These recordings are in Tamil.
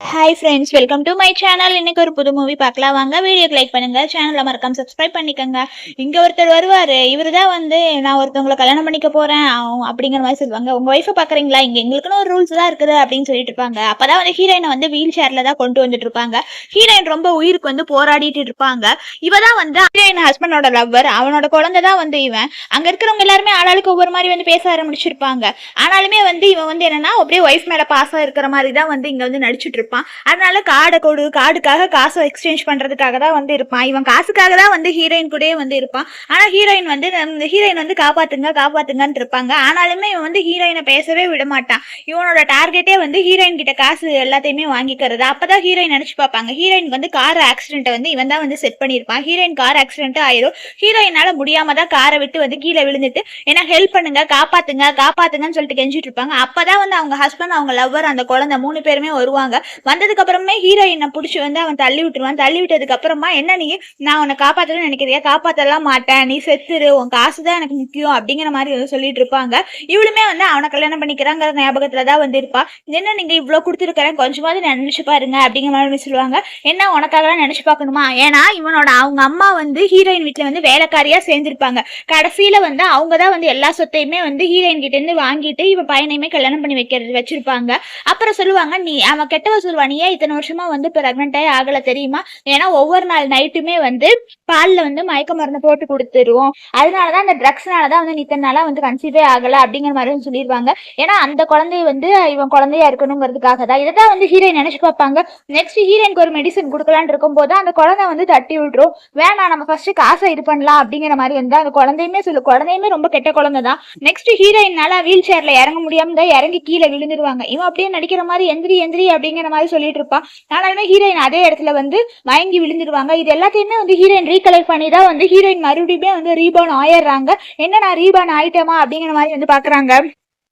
Hi friends welcome to my channel இன்னைக்கு ஒரு புது மூவி பார்க்கலாம். வாங்க வீடியோக்கு லைக் பண்ணுங்க. சேனலில் மறக்காம சப்ஸ்கிரைப் பண்ணிக்கோங்க. இங்கே ஒருத்தர் வருவாரு. இவர் தான் வந்து நான் ஒருத்தவங்களை கல்யாணம் பண்ணிக்க போறேன். அவ- அப்படிங்கிற மாதிரி சொல்லுவாங்க. உங்க ஒய்ஃபை பார்க்குறீங்களா? இங்கே எங்களுக்குன்னு ஒரு ரூல்ஸ் தான் இருக்குது அப்படின்னு சொல்லிட்டு இருப்பாங்க. அப்பதான் வந்து ஹீரோயினை வந்து வீல் சேர்ல தான் கொண்டு வந்துட்டு இருப்பாங்க. ஹீரோயின் ரொம்ப உயிருக்கு வந்து போராடிட்டு இருப்பாங்க. இவ தான் வந்து ஹீரோயின் ஹஸ்பண்டோட லவ்வர் அவனோட குழந்தை தான் வந்து இவன். அங்க இருக்கிறவங்க எல்லாருமே ஆளாளுக்கு ஒவ்வொரு மாதிரி வந்து பேச ஆரம்பிச்சிருப்பாங்க. ஆனாலுமே வந்து இவன் வந்து என்னன்னா அப்படியே ஒய்ஃப் மேல பாசம் இருக்கிற மாதிரி தான் வந்து இங்கே வந்து நடிச்சிட்டு இருப்பான். அதனால காடை கொடு காடுக்காக காசை எக்ஸ்சேஞ்ச் பண்றதுக்காக தான் வந்து இருப்பான். இவன் காசுக்காக தான் வந்து ஹீரோயின் கூடயே வந்து இருப்பான். ஆனா ஹீரோயின் வந்து ஹீரோயின் வந்து காப்பாத்துங்க காப்பாத்துங்கன்னு இருப்பாங்க. ஆனாலுமே இவன் வந்து ஹீரோயினை பேசவே விட மாட்டான். இவனோட டார்கெட்டே வந்து ஹீரோயின் கிட்ட காசு எல்லாத்தையுமே வாங்கிக்கிறது. அப்பதான் ஹீரோயின் நினைச்சு பார்ப்பாங்க. ஹீரோயின் வந்து கார் ஆக்சிடென்ட்டை வந்து இவன் தான் வந்து செட் பண்ணியிருப்பான். ஹீரோயின் கார் ஆக்சிடென்ட் ஆயிரும். ஹீரோயினால முடியாம தான் காரை விட்டு வந்து கீழே விழுந்துட்டு ஏன்னா ஹெல்ப் பண்ணுங்க காப்பாத்துங்க காப்பாத்துங்கன்னு சொல்லிட்டு கெஞ்சிட்டு இருப்பாங்க. அப்பதான் வந்து அவங்க ஹஸ்பண்ட் அவங்க லவ்வர் அந்த குழந்தை மூணு பேருமே வருவாங்க. வந்ததுக்கு அப்புறமே ஹீரோயினை பிடிச்சி வந்து அவன் தள்ளி விட்டுருவான். தள்ளி விட்டதுக்கு அப்புறமா என்ன நீ? நான் உன்னை காப்பாத்தணும்னு நினைக்கிறியா? காப்பாத்தலாம் மாட்டேன். நீ செத்துரு. உன் காசு தான் எனக்கு முக்கியம் அப்படிங்கிற மாதிரி ஏதோ சொல்லிட்டு இருப்பாங்க. இவளுமே வந்து அவனை கல்யாணம் பண்ணிக்கிறாங்கிற ஞாபகத்துல தான் வந்து இருப்பா. என்ன நீங்க இவ்வளவு கொடுத்துருக்கிறேன்? கொஞ்சமாவது நினைச்சு பாருங்க அப்படிங்கிற மாதிரி சொல்லுவாங்க. என்ன உனக்காகலாம் நினைச்சு பார்க்கணுமா? ஏன்னா இவனோட அவங்க அம்மா வந்து ஹீரோயின் வீட்டுல வந்து வேலைக்காரியா சேர்ந்திருப்பாங்க. கடைசியில வந்து அவங்க தான் வந்து எல்லா சொத்தையுமே வந்து ஹீரோயின் கிட்ட இருந்து வாங்கிட்டு இவன் பையனையுமே கல்யாணம் பண்ணி வைக்கிறது வச்சிருப்பாங்க. அப்புறம் சொல்லுவாங்க நீ அவன் கெட்டவ சொல்லுவா நீ ஏன் இத்தனை வருஷமா வந்து பிரெக்னெண்டே ஆகல தெரியுமா? ஏன்னா ஒவ்வொரு நாள் நைட்டுமே வந்து பால்ல வந்து மயக்க மருந்து போட்டு கொடுத்துருவோம். அதனாலதான் அந்த ட்ரக்ஸ்னாலதான் வந்து நீ இத்தனை நாளா வந்து கன்சீவே ஆகல அப்படிங்கிற மாதிரி சொல்லிடுவாங்க ஏன்னா அந்த குழந்தைய வந்து இவன் குழந்தையா இருக்கணுங்கிறதுக்காக தான். இதை தான் வந்து ஹீரோயின் நினைச்சு பார்ப்பாங்க. நெக்ஸ்ட் ஹீரோயினுக்கு ஒரு மெடிசன் கொடுக்கலான்னு இருக்கும்போது அந்த குழந்தை வந்து தட்டி விட்டுரும். வேணாம் நம்ம ஃபர்ஸ்ட் காசை இது பண்ணலாம் அப்படிங்கிற மாதிரி வந்து அந்த குழந்தையுமே சொல்லு குழந்தையுமே ரொம்ப கெட்ட குழந்தை தான். நெக்ஸ்ட் ஹீரோயினால வீல் சேர்ல இறங்க முடியாம தான் இறங்கி கீழே விழுந்துருவாங்க. இவன் அப்படியே நடிக்கிற மாதிரி எந்திரி எந்திரி அப்படிங்கிற மாதிரி சொல்லிட்டு இருப்பான் ஆனாலுமே ஹீரோயின் அதே இடத்துல வந்து மயங்கி விழுந்துருவாங்க. இது எல்லாத்தையுமே வந்து ஹீரோயின் ரீகலெக்ட் பண்ணி தான் வந்து ஹீரோயின் மறுபடியுமே வந்து ரீபான் ஆயிடுறாங்க. என்ன நான் ரீபான் ஆயிட்டேமா அப்படிங்கிற மாதிரி வந்து பாக்குறாங்க.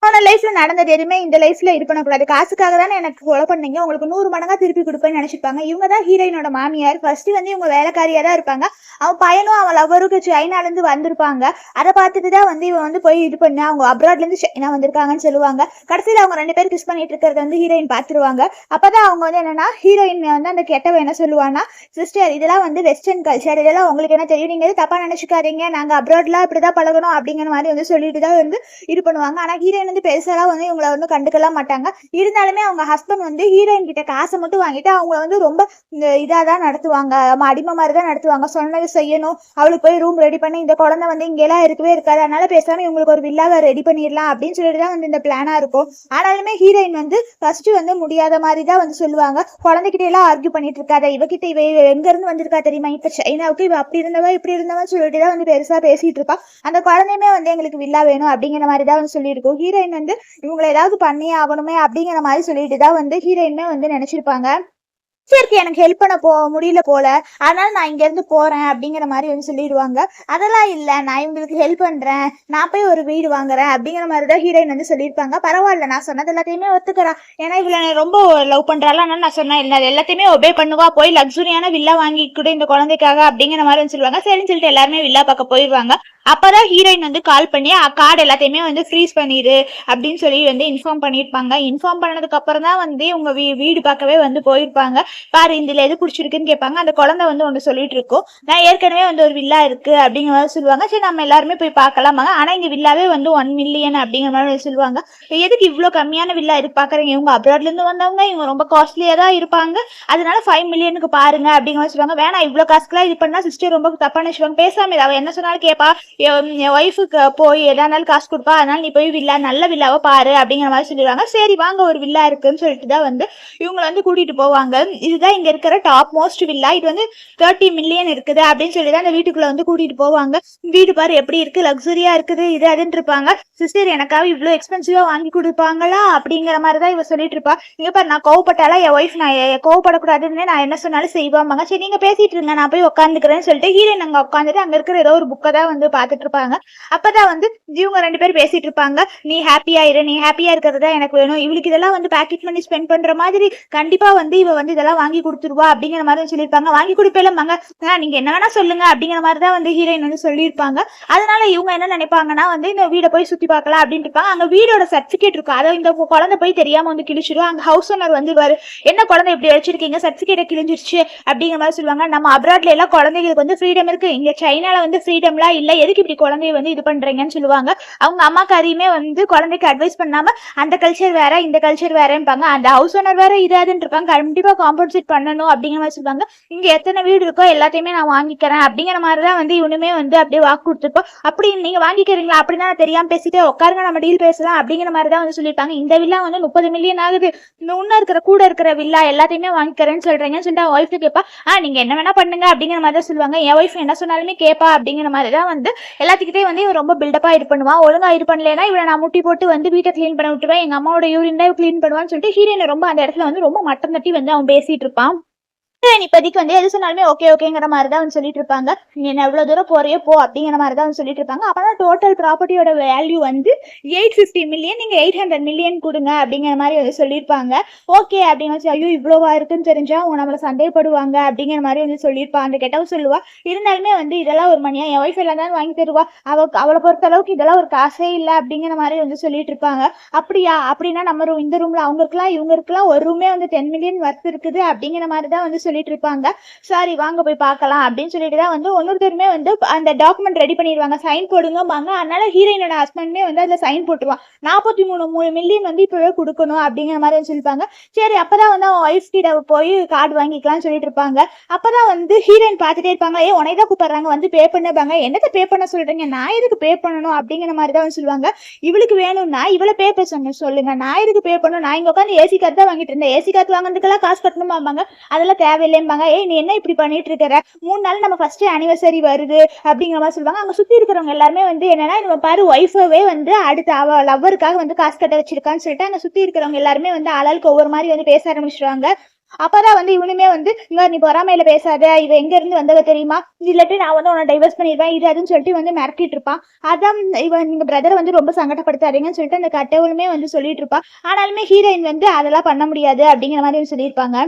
போன லைஃப்ல நடந்தது எதுவுமே இந்த லைஃப்ல இது பண்ணக்கூடாது காசுக்காக தானே எனக்கு கொலை பண்ணீங்க. உங்களுக்கு நூறு மடங்கா திருப்பி கொடுப்பேன்னு நினைச்சிருப்பாங்க. இவங்க தான் ஹீரோயினோட மாமியார். ஃபர்ஸ்ட் வந்து இவங்க வேலைக்காரியா தான் இருப்பாங்க. அவன் பையனும் அவன் லவருக்கு சைனால இருந்து வந்திருப்பாங்க. அதை பார்த்துட்டு தான் வந்து இவன் வந்து போய் இது பண்ண அவங்க அப்ராட்ல இருந்து சைனா வந்திருக்காங்கன்னு சொல்லுவாங்க. கடைசியில் அவங்க ரெண்டு பேரும் கிஸ் பண்ணிட்டு இருக்கிறத வந்து ஹீரோயின் பார்த்துருவாங்க. அப்பதான் அவங்க வந்து என்னன்னா ஹீரோயின் வந்து அந்த கெட்டவ என்ன சொல்லுவான்னா சிஸ்டர் இதெல்லாம் வந்து வெஸ்டர்ன் கல்ச்சர் இதெல்லாம் உங்களுக்கு என்ன தெரியும்? நீங்க தப்பா நினைச்சுக்காதீங்க. நாங்க அப்ராட்லாம் இப்படிதான் பழகணும் அப்படிங்கிற மாதிரி வந்து சொல்லிட்டு தான் வந்து இது பண்ணுவாங்க. ஆனா ஹீரோயின் வந்து பெருசாலாம் வந்து இவங்களை வந்து கண்டுக்கலாம் மாட்டாங்க. இருந்தாலுமே அவங்க ஹஸ்பண்ட் வந்து ஹீரோயின் கிட்ட காசை மட்டும் வாங்கிட்டு அவங்கள வந்து ரொம்ப இந்த இதாக தான் நடத்துவாங்க அடிமை மாதிரி தான் நடத்துவாங்க. சொன்னது செய்யணும். அவளுக்கு போய் ரூம் ரெடி பண்ணி இந்த குழந்தை வந்து இங்கெல்லாம் இருக்கவே இருக்காது. அதனால பேசாம இவங்களுக்கு ஒரு வில்லாவை ரெடி பண்ணிடலாம் அப்படின்னு சொல்லிட்டு தான் வந்து இந்த பிளானா இருக்கும். ஆனாலுமே ஹீரோயின் வந்து ஃபர்ஸ்ட் வந்து முடியாத மாதிரி தான் வந்து சொல்லுவாங்க. குழந்தைகிட்ட எல்லாம் ஆர்கியூ பண்ணிட்டு இருக்காத. இவகிட்ட இவ எங்க இருந்து வந்திருக்கா தெரியுமா? இப்ப சைனாவுக்கு இவ அப்படி இருந்தவ இப்படி இருந்தவன் சொல்லிட்டு தான் வந்து பெருசா பேசிட்டு இருப்பா. அந்த குழந்தையுமே வந்து எங்களுக்கு வில்லா வேணும் அப்படிங்கிற மாதிரி தான் வந்து சொல்லியிருக்கோம். ஹீரோயின் வந்து இவங்களை ஏதாவது பண்ணியே ஆகணுமே அப்படிங்கிற மாதிரி சொல்லிட்டு தான் வந்து ஹீரோயினுமே வந்து நினைச்சிருப்பாங்க. சரி எனக்கு ஹெல்ப் பண்ண போ முடியல போல. அதனால நான் இங்க இருந்து போறேன் அப்படிங்கிற மாதிரி வந்து சொல்லிடுவாங்க. அதெல்லாம் இல்ல நான் இவங்களுக்கு ஹெல்ப் பண்றேன். நான் போய் ஒரு வீடு வாங்குறேன் அப்படிங்கிற மாதிரி தான் ஹீரோயின் வந்து சொல்லியிருப்பாங்க. பரவாயில்ல நான் சொன்னது எல்லாத்தையுமே ஒத்துக்கிறா. ஏன்னா இவளை நான் ரொம்ப லவ் பண்றாள்? ஆனால் நான் சொன்னேன் இல்லை அது எல்லாத்தையுமே ஒபே பண்ணுவா. போய் லக்ஸுரியான வில்லா வாங்கி கூட இந்த குழந்தைக்காக அப்படிங்கிற மாதிரி வந்து சொல்லுவாங்க. சரின்னு சொல்லிட்டு எல்லாருமே வில்லா பார்க்க போயிடுவாங்க அப்பதான் ஹீரோயின் வந்து கால் பண்ணி கார்டு எல்லாத்தையுமே வந்து ஃப்ரீஸ் பண்ணிடு அப்படின்னு சொல்லி வந்து இன்ஃபார்ம் பண்ணியிருப்பாங்க. இன்ஃபார்ம் பண்ணதுக்கு அப்புறம் தான் வந்து உங்க வீ வீடு பார்க்கவே வந்து போயிருப்பாங்க. பாரு இதுல எது பிடிச்சிருக்குன்னு கேட்பாங்க. அந்த குழந்தை வந்து ஒன்று சொல்லிட்டு இருக்கும். நான் ஏற்கனவே வந்து ஒரு வில்லா இருக்கு அப்படிங்கிற மாதிரி சொல்லுவாங்க. சரி நம்ம எல்லாருமே போய் பார்க்கலாமாங்க. ஆனா இந்த வில்லாவே வந்து ஒன் மில்லியன் அப்படிங்கிற மாதிரி சொல்லுவாங்க. எதுக்கு இவ்வளோ கம்மியான வில்லா இருக்கு பாக்குறீங்க இவங்க அப்ராட்ல இருந்து வந்தவங்க இவங்க ரொம்ப காஸ்ட்லியா தான் இருப்பாங்க. அதனால ஃபைவ் மில்லியனுக்கு பாருங்க அப்படிங்கிற மாதிரி சொல்லுவாங்க. வேணாம் இவ்வளோ காசுக்குலாம் இது பண்ணா சிஸ்டர் ரொம்ப தப்பான விஷயம் பேசாம இரு. அவ என்ன சொன்னாலும் கேட்பா. என் ஒய்ஃபுக்கு போய் எதானாலும் காசு கொடுப்பா. அதனால நீ போய் வில்லா நல்ல வில்லாவை பாரு அப்படிங்கிற மாதிரி சொல்லிடுவாங்க. சரி வாங்க ஒரு வில்லா இருக்குன்னு சொல்லிட்டு தான் வந்து இவங்களை வந்து கூட்டிட்டு போவாங்க. இதுதான் இங்க இருக்கிற டாப் மோஸ்ட் வில்லா இது வந்து தேர்ட்டி மில்லியன் இருக்குது அப்படின்னு சொல்லி தான் அந்த வீட்டுக்குள்ள வந்து கூட்டிட்டு போவாங்க. வீடு பாரு எப்படி இருக்கு? லக்ஸுரியா இருக்குது. இது அதுன்னு இருப்பாங்க. சிஸ்டர் எனக்காக இவ்வளோ எக்ஸ்பென்சிவா வாங்கி கொடுப்பாங்களா? அப்படிங்கிற மாதிரி தான் இவ சொல்லிட்டு இருப்பா. இங்க பாரு நான் கோவப்பட்டாலும் என் ஒய்ஃப் நான் கோவப்படக்கூடாதுன்னு நான் என்ன சொன்னாலும் செய்வாங்க சரி நீங்க பேசிட்டு இருங்க. நான் போய் உட்காந்துக்கிறேன்னு சொல்லிட்டு ஹீரோயின் அங்க உட்காந்துட்டு அங்க இருக்கிற ஏதோ ஒரு புக்கை தான் வந்து பாத்துட்டு இருப்பாங்க. அப்பதான் வந்து இவங்க ரெண்டு பேரும் பேசிட்டு இருப்பாங்க. நீ ஹாப்பியா இரு நீ ஹாப்பியா இருக்கிறதா எனக்கு வேணும். இவளுக்கு இதெல்லாம் வந்து பேக்கெட் பண்ணி ஸ்பெண்ட் பண்ற மாதிரி கண்டிப்பா வந்து இவ வந்து இதெல்லாம் வாங்கி கொடுத்துருவா அப்படிங்கிற மாதிரி தான் சொல்லியிருப்பாங்க. வாங்கி கொடுப்பேலம்பாங்க "ஆ, நீங்க என்ன வேணா சொல்லுங்க அப்படிங்கிற மாதிரி தான் வந்து ஹீரோயின் வந்து சொல்லியிருப்பாங்க. அதனால இவங்க என்ன நினைப்பாங்கன்னா வந்து இந்த வீடை போய் சுத்தி பார்க்கலாம் அப்படின்னு இருப்பாங்க. அங்க வீடோட சர்டிபிகேட் இருக்கும். அதை இந்த குழந்தை போய் தெரியாம வந்து கிழிச்சிடும். அங்க ஹவுஸ் ஓனர் வந்துருவாரு. என்ன குழந்தை இப்படி வச்சிருக்கீங்க சர்டிபிகேட்டை கிழிஞ்சிருச்சு அப்படிங்கிற மாதிரி சொல்லுவாங்க. நம்ம அப்ராட்ல எல்லாம் குழந்தைகளுக்கு வந்து ஃப்ரீடம் இருக்கு. இங்க சைனால வந்து ஃப்ரீடம்லாம் இல்ல. எதுக்கு இப்படி குழந்தைய வந்து இது பண்றீங்கன்னு சொல்லுவாங்க. அவங்க அம்மாக்கு வந்து குழந்தைக்கு அட்வைஸ் பண்ணாம அந்த கல்ச்சர் வேற இந்த கல்ச்சர் வேறேன்பாங்க. அந்த ஹவுஸ் ஓனர் வேற இதாதுன்னு இருப்பாங்க. கண்டிப்பா காம்பன்சேட் பண்ணணும் அப்படிங்கிற மாதிரி சொல்லுவாங்க. இங்க எத்தனை வீடு இருக்கோ எல்லாத்தையுமே நான் வாங்கிக்கிறேன் அப்படிங்கிற மாதிரி தான் வந்து இவனுமே வந்து அப்படியே வாக்கு கொடுத்துருப்போம் அப்படி நீங்க வாங்கிக்கிறீங்களா அப்படின்னா நான் தெரியாம பேசிட்டு உட்காருங்க நம்ம டீல் பேசலாம் அப்படிங்கிற மாதிரி தான் வந்து சொல்லியிருப்பாங்க. இந்த வில்லா வந்து முப்பது மில்லியன் ஆகுது. இன்னும் இருக்கிற கூட இருக்கிற வில்லா எல்லாத்தையுமே வாங்கிக்கிறேன்னு சொல்றீங்கன்னு சொல்லிட்டு ஒய்ஃப் கேட்பா ஆ நீங்க என்ன வேணா பண்ணுங்க அப்படிங்கிற மாதிரி தான் சொல்லுவாங்க. என் ஒய்ஃப் என்ன சொன்னாலுமே கேட்பா அப்படிங்கிற மாதிரி தான் வந்து எல்லாத்துக்கிட்டே வந்து இவன் ரொம்ப பில்டப்பா இது பண்ணுவான். ஒழுங்கா இது பண்ணலைன்னா இவனை நான் முட்டி போட்டு வந்து வீட்டை க்ளீன் பண்ண விட்டுருவேன். எங்க அம்மாவோட யூரின் தான் க்ளீன் பண்ணுவான்னு சொல்லிட்டு ஹீரோயின் ரொம்ப அந்த இடத்துல வந்து ரொம்ப மட்டம் தட்டி வந்து அவன் இருப்பான். இப்போதைக்கு வந்து எது சொன்னாலுமே ஓகே ஓகேங்கிற மாதிரி தான் வந்து சொல்லிட்டு இருப்பாங்க. நீ என்ன எவ்வளவு தூரம் போறியோ போ அப்படிங்கிற மாதிரி தான் வந்து சொல்லிட்டு இருப்பாங்க. அப்பதான் டோட்டல் ப்ராப்பர்ட்டியோட வேல்யூ வந்து எயிட் ஃபிஃப்டி மில்லியன் நீங்க எயிட் ஹண்ட்ரட் மில்லியன் கொடுங்க அப்படிங்கிற மாதிரி வந்து சொல்லியிருப்பாங்க. ஓகே அப்படின்னு வச்சு ஐயோ இவ்வளோவா இருக்குன்னு தெரிஞ்சா அவங்க நம்மள சந்தேகப்படுவாங்க அப்படிங்கிற மாதிரி வந்து சொல்லியிருப்பாங்க அந்த கெட்டவ சொல்லுவா. இருந்தாலுமே வந்து இதெல்லாம் ஒரு மணியா என் ஒய்ஃப் எல்லாம் தான் வாங்கி தருவா. அவ அவளை பொறுத்த அளவுக்கு இதெல்லாம் ஒரு காசே இல்லை அப்படிங்கிற மாதிரி வந்து சொல்லிட்டு இருப்பாங்க. அப்படியா? அப்படின்னா நம்ம ரூம் இந்த ரூம்ல அவங்க இருக்கலாம் இவங்க இருக்கலாம் ஒரு ரூமே வந்து டென் மில்லியன் ஒர்த் இருக்குது அப்படிங்கிற மாதிரி தான் வந்து சொல்லிட்டு இருப்பாங்க. சாரி வாங்க போய் பார்க்கலாம் அப்படின்னு சொல்லிட்டு தான் வந்து ஒன்னொருத்தருமே வந்து அந்த டாக்குமெண்ட் ரெடி பண்ணிடுவாங்க. சைன் போடுங்கம்பாங்க. அதனால ஹீரோயினோட ஹஸ்பண்டுமே வந்து அதில் சைன் போட்டுருவான். நாற்பத்தி மூணு மூணு மில்லியன் வந்து இப்போவே கொடுக்கணும் அப்படிங்கிற மாதிரி வந்து சொல்லியிருப்பாங்க சரி அப்பதான் வந்து அவன் ஒய்ஃப் கிட்ட போய் கார்டு வாங்கிக்கலாம்னு சொல்லிட்டு இருப்பாங்க. அப்பதான் வந்து ஹீரோயின் பார்த்துட்டே இருப்பாங்க. ஏ உனைய தான் கூப்பிடுறாங்க. வந்து பே பண்ணப்பாங்க என்னத்தை பே பண்ண சொல்றீங்க? நான் எதுக்கு பே பண்ணணும் அப்படிங்கிற மாதிரி தான் வந்து சொல்லுவாங்க. இவளுக்கு வேணும்னா இவ்வளோ பே பண்ண சொல்லுங்க. நான் எதுக்கு பே பண்ணணும்? நான் இங்க உட்காந்து ஏசி கார்டு தான் வாங்கிட்டு இருந்தேன். ஏசி கார்டு வாங்குறதுக்கெல்லாம் காசு கட்டணுமாம்பாங்க அதெல்லாம் இல்லைம்பாங்க. ஏய் நீ என்ன இப்படி பண்ணிட்டு இருக்கிற மூணு நாள் நம்ம ஃபர்ஸ்ட் அனிவர்சரி வருது அப்படிங்கிற மாதிரி சொல்லுவாங்க. அங்க சுத்தி இருக்கிறவங்க எல்லாருமே வந்து என்னன்னா இவன் பாரு ஒய்ஃபவே வந்து அடுத்த அவ லவ்வருக்காக வந்து காசு கட்ட வச்சிருக்கான்னு சொல்லிட்டு அங்க சுத்தி இருக்கிறவங்க எல்லாருமே வந்து ஆளாளுக்கு ஒவ்வொரு மாதிரி வந்து பேச ஆரம்பிச்சிருவாங்க. அப்பதான் வந்து இவனுமே வந்து இங்க நீ பொறாமையில பேசாத. இவ எங்க இருந்து வந்தவ தெரியுமா? இல்லாட்டி நான் வந்து உன்னை டைவர்ஸ் பண்ணிடுவேன். இது அதுன்னு சொல்லிட்டு வந்து மிரட்டிட்டு இருப்பான். அதான் இவன் நீங்க பிரதரை வந்து ரொம்ப சங்கடப்படுத்தாதீங்கன்னு சொல்லிட்டு அந்த கட்டவளுமே வந்து சொல்லிட்டு இருப்பான் ஆனாலுமே ஹீரோயின் வந்து அதெல்லாம் பண்ண முடியாது அப்படிங்கிற மாதிரி வந்து சொல்லியிருப்பாங்க.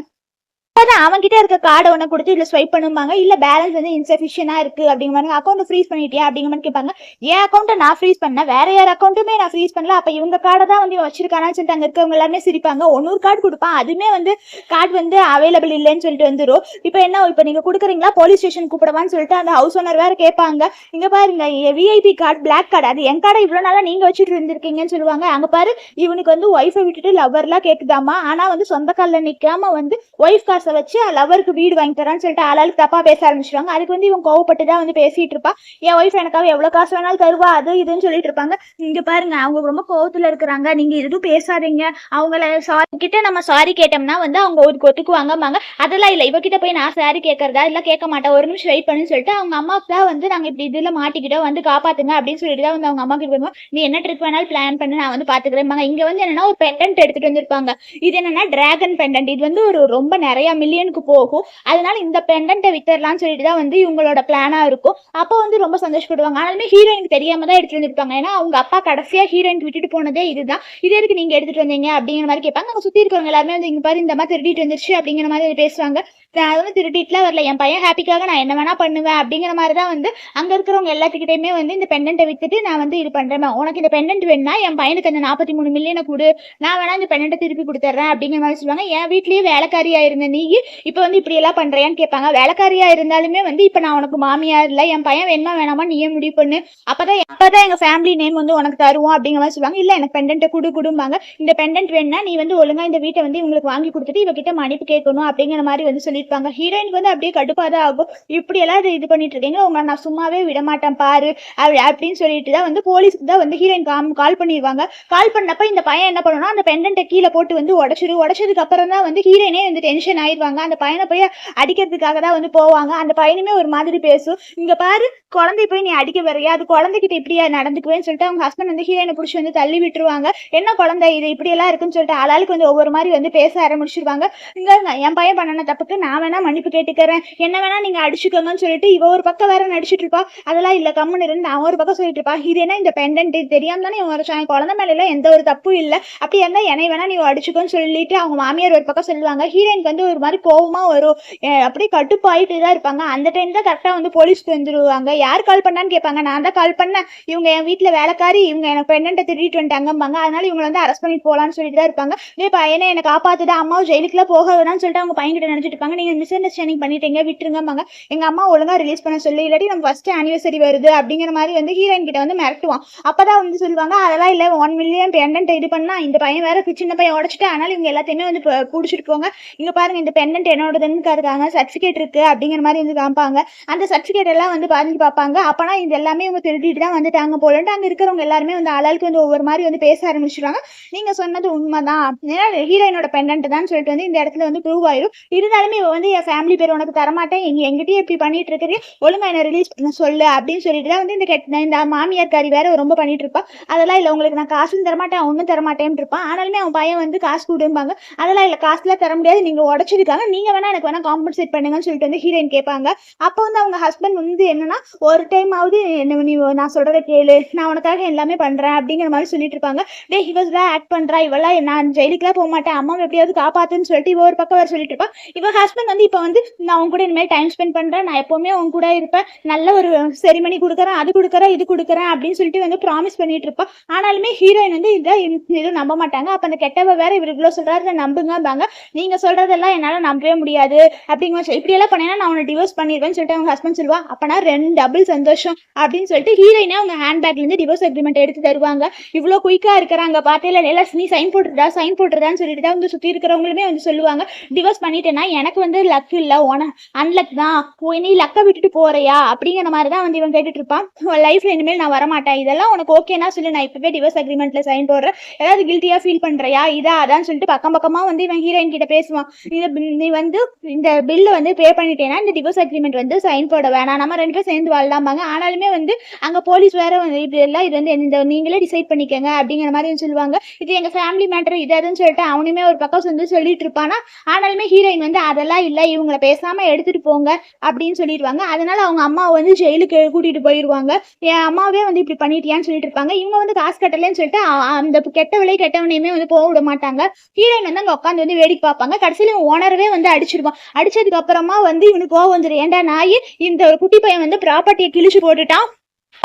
அதான் அவன்கிட்ட இருக்க கார்டை ஒன்று கொடுத்து இதில் ஸ்வைப் பண்ணுவாங்க இல்லை பேலன்ஸ் வந்து இன்சஃபிஷியனாக இருக்குது அப்படிங்கிற மாதிரி அக்கௌண்ட் ஃப்ரீஸ் பண்ணிட்டியா அப்படிங்கிற மாதிரி கேட்பாங்க. என் அக்கௌண்ட்டை நான் ஃப்ரீஸ் பண்ணேன் வேற யார் அக்கௌண்ட்டுமே நான் ஃப்ரீஸ் பண்ணல. அப்போ இவங்க கார்டை தான் வந்து இவன் வச்சிருக்கானான்னு சொல்லிட்டு அங்கே இருக்கவங்க எல்லாருமே சிரிப்பாங்க. ஒன்னூறு கார்டு கொடுப்பான். அதுவுமே வந்து கார்டு வந்து அவைலபிள் இல்லைன்னு சொல்லிட்டு வந்துடும் இப்போ என்ன இப்போ நீங்கள் கொடுக்குறீங்களா? போலீஸ் ஸ்டேஷன் கூப்பிடவான்னு சொல்லிட்டு அந்த ஹவுஸ் ஓனர் வேற கேட்பாங்க. இங்கே பாருங்க விஐபி கார்டு பிளாக் கார்டு அது என் கார்டை இவ்வளோ நாளாக நீங்கள் வச்சுட்டு இருந்திருக்கீங்கன்னு சொல்லுவாங்க. அங்கே பாரு இவனுக்கு வந்து ஒய்ஃபை விட்டுட்டு லவ்வர்லாம் கேட்குதாமா ஆனால் வந்து சொந்த காலில் நிற்காம வந்து ஒய்ஃப் காசு வச்சு லவருக்கு வீடு வாங்கி தரான்னு சொல்லிட்டு ஆளாளுக்கு தப்பா பேச ஆரம்பிச்சிருவாங்க. அதுக்கு வந்து இவன் கோவப்பட்டு தான் வந்து பேசிட்டு இருப்பா. என் ஒய்ஃப் எனக்காக எவ்வளவு காசு வேணாலும் தருவா? அது இதுன்னு சொல்லிட்டு இருப்பாங்க. இங்க பாருங்க அவங்க ரொம்ப கோவத்துல இருக்கிறாங்க. நீங்க எதுவும் பேசாதீங்க. அவங்கள சாரி கிட்ட நம்ம சாரி கேட்டோம்னா வந்து அவங்க ஒரு ஒத்துக்குவாங்கம்பாங்க அதெல்லாம் இல்ல. இவகிட்ட போய் நான் சாரி கேட்கறதா இல்ல கேட்க மாட்டேன். ஒரு நிமிஷம் வெயிட் பண்ணுன்னு சொல்லிட்டு அவங்க அம்மா தான் வந்து நாங்க இப்படி இதுல மாட்டிக்கிட்டோம். வந்து காப்பாத்துங்க அப்படின்னு சொல்லிட்டு தான் வந்து அவங்க அம்மா கிட்ட நீ என்ன ட்ரிப் வேணாலும் பிளான் பண்ணு. நான் வந்து பாத்துக்கிறேன் இங்க வந்து என்னன்னா ஒரு பெண்டன்ட் எடுத்துட்டு வந்திருப்பாங்க. இது என்னன்னா டிராகன் பெண்டன்ட் இது வந்து ஒரு ரொம்ப நிறைய மில்லியனுக்கு போகும். அதனால இந்த பெண்டன்ட்டை வித்தரலாம்னு சொல்லிட்டு தான் வந்து இவங்களோட பிளானா இருக்கும். அப்போ வந்து ரொம்ப சந்தோஷப்படுவாங்க. ஆனாலுமே ஹீரோயினுக்கு தெரியாம தான் எடுத்துட்டு வந்துருப்பாங்க. ஏன்னா அவங்க அப்பா கடைசியா ஹீரோயினுக்கு விட்டுட்டு போனதே இதுதான். இது எதுக்கு நீங்க எடுத்துட்டு வந்தீங்க அப்படிங்கிற மாதிரி கேட்பாங்க. அங்க சுத்தி இருக்கிறவங்க எல்லாருமே வந்து இங்க பாரு இந்த மாதிரி திருடிட்டு வந்துருச்சு அப்படிங்கிற மாதிரி பேசுவாங்க. நான் வந்து திருடிட்டுலாம் வரல. என் பையன் ஹாப்பிக்காக நான் என்ன வேணா பண்ணுவேன் அப்படிங்கிற மாதிரி தான் வந்து அங்க இருக்கிறவங்க எல்லாத்துக்கிட்டையுமே வந்து இந்த பெண்டன்ட்டை வித்துட்டு நான் வந்து இது பண்றேன் உனக்கு இந்த பெண்டன்ட் வேணும்னா என் பையனுக்கு அந்த நாற்பத்தி மூணு மில்லியனை கொடு. நான் வேணா இந்த பெண்டன்ட்டை திருப்பி கொடுத்துட்றேன் அப்படிங்கிற மாதிரி சொல்லுவாங்க. என் வீட்லயே வேலைக்காரியா இருந்த நீ இப்போ வந்து இப்படி எல்லாம் பண்றியான்னு கேட்பாங்க. வேலைக்காரியா இருந்தாலுமே வந்து இப்போ நான் உனக்கு மாமியார் இல்லை என் பையன் வேணுமா வேணாமா நீயே முடிவு பண்ணு. அப்பதான் அப்பதான் எங்க ஃபேமிலி நேம் வந்து உனக்கு தருவோம் அப்படிங்கிற மாதிரி சொல்லுவாங்க. இல்ல எனக்கு பெண்டன்ட்டை கொடு கொடும்பாங்க. இந்த பெண்டன்ட் வேணும்னா நீ வந்து ஒழுங்கா இந்த வீட்டை வந்து இவங்களுக்கு வாங்கி கொடுத்துட்டு இவகிட்ட மன்னிப்பு கேட்கணும் அப்படிங்கிற மாதிரி வந்து சொல்லி சொல்லியிருப்பாங்க ஹீரோயினுக்கு வந்து அப்படியே கடுப்பா தான் ஆகும். இப்படி எல்லாம் இது- இது பண்ணிட்டு இருக்கீங்க. உங்களை நான் சும்மாவே விட மாட்டேன் பாரு. அப்படி அப்படின்னு சொல்லிட்டு தான் வந்து போலீஸ்க்கு தான் வந்து ஹீரோயின் கால் பண்ணிடுவாங்க கால் பண்ணப்ப இந்த பையன் என்ன பண்ணுனா அந்த பெண்டன்ட்டை கீழே போட்டு வந்து உடச்சிரு. உடச்சதுக்கு அப்புறம் தான் வந்து ஹீரோயினே வந்து டென்ஷன் ஆயிடுவாங்க. அந்த பையனை போய் அடிக்கிறதுக்காக தான் வந்து போவாங்க. அந்த பையனுமே ஒரு மாதிரி பேசும். இங்க பாரு குழந்தை போய் நீ அடிக்க வரையா அது குழந்தைகிட்ட இப்படியா நடந்துக்குவேன்னு சொல்லிட்டு அவங்க ஹஸ்பண்ட் வந்து ஹீரோயினை பிடிச்சி வந்து தள்ளி விட்டுருவாங்க. என்ன குழந்தை இது? இப்படி எல்லாம் இருக்குன்னு சொல்லிட்டு ஆளாளுக்கு வந்து ஒவ்வொரு மாதிரி வந்து பேச ஆரம்பிச்சிருவாங்க. இங்க என் பையன் பண்ணன தப்புக்கு நான் வேணா மன்னிப்பு கேட்டுக்கிறேன். என்ன வேணா நீங்க அடிச்சுக்கோங்கன்னு சொல்லிட்டு இவ ஒரு பக்கம் வேற நடிச்சிட்டு இருப்பா. அதெல்லாம் இல்ல கம்முன்னு இருந்து அவன் ஒரு பக்கம் சொல்லிட்டு இருப்பா. இது என்ன இந்த பெண்டன்ட் தெரியாம தானே இவன் வரைச்சான் என் குழந்தை மேல எந்த ஒரு தப்பும் இல்ல. அப்படி இருந்தா என்னை வேணா நீ அடிச்சுக்கோன்னு சொல்லிட்டு அவங்க மாமியார் ஒரு பக்கம் சொல்லுவாங்க. ஹீரோயினுக்கு வந்து ஒரு மாதிரி கோவமா வரும். அப்படியே கட்டுப்பாயிட்டு தான் இருப்பாங்க. அந்த டைம் தான் கரெக்டா வந்து போலீஸ்க்கு வந்துருவாங்க. யார் கால் பண்ணான்னு கேட்பாங்க. நான் தான் கால் பண்ணேன். இவங்க என் வீட்டுல வேலைக்காரி இவங்க எனக்கு பெண்ணன்ட்ட திருடிட்டு வந்துட்டாங்கம்பாங்க. அதனால இவங்க வந்து அரெஸ்ட் பண்ணிட்டு போலான்னு சொல்லிட்டு தான் இருப்பாங்க. டேய் பையனை என்னை காப்பாத்துட்டு அம்மாவும் ஜெயிலுக்குலாம் போக வேணாம்னு சொல்லிட்டு அவங்க பையன்கிட்ட நினைச்சிட்டு இருப்பாங்க. நீங்க மிஸ் அண்டர்ஸ்டாண்டிங் பண்ணிட்டீங்க விட்டுருங்கம்பாங்க. எங்க அம்மா ஒழுங்கா ரிலீஸ் பண்ண சொல்லி இல்லாட்டி நம்ம ஃபர்ஸ்ட் ஆனிவர்சரி வருது அப்படிங்கிற மாதிரி வந்து ஹீரோயின் கிட்ட வந்து மிரட்டுவான். அப்பதான் வந்து சொல்லுவாங்க அதெல்லாம் இல்ல ஒன் மில்லியன் பெண்டன்ட் இது பண்ணா இந்த பையன் வேற சின்ன பையன் உடச்சிட்டு ஆனாலும் இவங்க எல்லாத்தையுமே வந்து பிடிச்சிட்டு போங்க. இங்க பாருங்க இந்த பெண்டன்ட் என்னோடதுன்னு கருதாங்க சர்டிபிகேட் இருக்கு அப்படிங்கிற மாதிரி வந்து காமிப்பாங்க. அந்த சர்டிபிகேட் எல்லாம் வந்து பாதிஞ்சு பார்ப்பாங்க. அப்பனா இது எல்லாமே இவங்க திருடிட்டு தான் வந்துட்டாங்க போலன்ட்டு அங்க இருக்கிறவங்க எல்லாருமே வந்து ஆளாளுக்கு வந்து ஒவ்வொரு மாதிரி வந்து பேச ஆரம்பிச்சிடுவாங்க நீங்க சொன்னது உண்மைதான். ஏன்னா ஹீரோயினோட பெண்டன்ட் தான் சொல்லிட்டு வந்து இந்த இடத்துல வந்து ப்ரூவ் ஆயிரும். இருந்தாலுமே இப்போ வந்து என் ஃபேமிலி பேர் உனக்கு தரமாட்டேன். எங்க எங்கிட்டயே இப்படி பண்ணிட்டு இருக்கிறீ? ஒழுங்கா என்ன ரிலீஸ் பண்ண சொல்லு அப்படின்னு சொல்லிட்டு தான் வந்து இந்த கெட் இந்த மாமியார் காரி வேற ரொம்ப பண்ணிட்டு இருப்பா. அதெல்லாம் இல்லை உங்களுக்கு நான் காசும் தரமாட்டேன் ஒன்றும் தரமாட்டேன்னு இருப்பான். ஆனாலுமே அவன் பையன் வந்து காசு கொடும்பாங்க. அதெல்லாம் இல்லை காசுலாம் தர முடியாது நீங்க உடச்சிருக்காங்க. நீங்க வேணா எனக்கு வேணா காம்பன்சேட் பண்ணுங்கன்னு சொல்லிட்டு வந்து ஹீரோயின் கேட்பாங்க. அப்போ வந்து அவங்க ஹஸ்பண்ட் வந்து என்னன்னா ஒரு டைம் ஆகுது என்ன நீ நான் சொல்றதை கேளு. நான் உனக்காக எல்லாமே பண்றேன் அப்படிங்கிற மாதிரி சொல்லிட்டு இருப்பாங்க. டே இவஸ் தான் ஆக்ட் பண்றா. இவெல்லாம் நான் ஜெயிலுக்குலாம் போக மாட்டேன். அம்மா எப்படியாவது காப்பாத்துன்னு சொல்லிட்டு இவ ஒரு பக்கம் வர சொல்லிட்டு இருப்பா. இவ ஹஸ்பண்ட் வந்து இப்போ வந்து நான் உன் கூட இனிமேல் டைம் ஸ்பெண்ட் பண்ணுறேன் நான் எப்போவுமே உன் கூட இருப்பேன். நல்ல ஒரு செரிமனி கொடுக்குறேன் அது கொடுக்குறேன் இது கொடுக்குறேன் அப்படின்னு சொல்லிட்டு வந்து ப்ராமிஸ் பண்ணிட்டு இருப்பா. ஆனாலுமே ஹீரோயின் வந்து இதை எதுவும் நம்ப மாட்டாங்க. அப்ப அந்த கெட்டவ வேற இவர் இவ்வளோ சொல்கிறாரு நம்புங்கம்பாங்க. நீங்க சொல்றதெல்லாம் என்னால நம்பவே முடியாது அப்படிங்கிற சொல்லி இப்படி எல்லாம் பண்ணேன்னா நான் உன்னை டிவோர்ஸ் பண்ணிடுவேன்னு சொல்லிட்டு அவங்க ஹஸ்பண்ட் சொல்லுவா. அப்பனா ரெண்டு டபுள் சந்தோஷம் அப்படின்னு சொல்லிட்டு ஹீரோயினே அவங்க ஹேண்ட்பேக்ல இருந்து டிவோர்ஸ் அக்ரிமெண்ட் எடுத்து தருவாங்க. இவ்வளோ குயிக்கா இருக்கிறாங்க பார்த்தேல எல்லாம் நீ சைன் போட்டுருடா சைன் போட்டுருதான்னு சொல்லிட்டு தான் வந்து சுத்தி இருக்கிறவங்களுமே வந்து சொல்லுவாங்க. டிவோர்ஸ் பண்ணிட்டேன்னா எனக்கு வந்து வந்து லக் இல்லை உன அன்லக் தான். நீ லக்கை விட்டுட்டு போறியா? அப்படிங்கிற மாதிரி தான் வந்து இவன் கேட்டுட்டு இருப்பான். லைஃப்ல இனிமேல் நான் வரமாட்டேன். இதெல்லாம் உனக்கு ஓகேனா சொல்லி. நான் இப்பவே டிவர்ஸ் அக்ரிமெண்ட்ல சைன் போடுறேன். ஏதாவது கில்ட்டியா ஃபீல் பண்றியா? இதா அதான் சொல்லிட்டு பக்கம் பக்கமா வந்து இவன் ஹீரோயின் கிட்ட பேசுவான். நீ வந்து இந்த பில்லு வந்து பே பண்ணிட்டேன்னா இந்த டிவோர்ஸ் அக்ரிமெண்ட் வந்து சைன் போட வேணாம். நம்ம ரெண்டு பேரும் சேர்ந்து வாழலாமாங்க ஆனாலுமே வந்து அங்க போலீஸ் வேற வந்து இப்படி எல்லாம் இது வந்து இந்த நீங்களே டிசைட் பண்ணிக்கங்க அப்படிங்கிற மாதிரி வந்து சொல்லுவாங்க. இது எங்க ஃபேமிலி மேட்டர் இது அதுன்னு சொல்லிட்டு அவனுமே ஒரு பக்கம் வந்து சொல்லிட்டு இருப்பானா? ஆனாலுமே ஹீரோயின் வந்து அதெல்லாம் இல்லை இவங்களை பேசாமல் எடுத்துகிட்டு போங்க அப்படின்னு சொல்லிடுவாங்க. அதனால் அவங்க அம்மாவை வந்து ஜெயிலுக்கு கூட்டிகிட்டு போயிடுவாங்க. என் அம்மாவே வந்து இப்படி பண்ணிட்டியான்னு சொல்லிட்டு இருப்பாங்க. இவங்க வந்து காசு கட்டலைன்னு சொல்லிட்டு அந்த கெட்டவளே கெட்டவனையுமே வந்து போக விட மாட்டாங்க. ஹீரோயின் வந்து அங்கே உட்காந்து வந்து வேடிக்கை பார்ப்பாங்க. கடைசியில ஓனரவே வந்து அடிச்சிருவான். அடிச்சதுக்கு அப்புறமா வந்து இவனுக்கு கோவம் வந்துடும் ஏன்டா நாய் இந்த ஒரு குட்டி பையன் வந்து ப்ராப்பர்ட்டியை கிழிச்சு போட்டுட்டான்.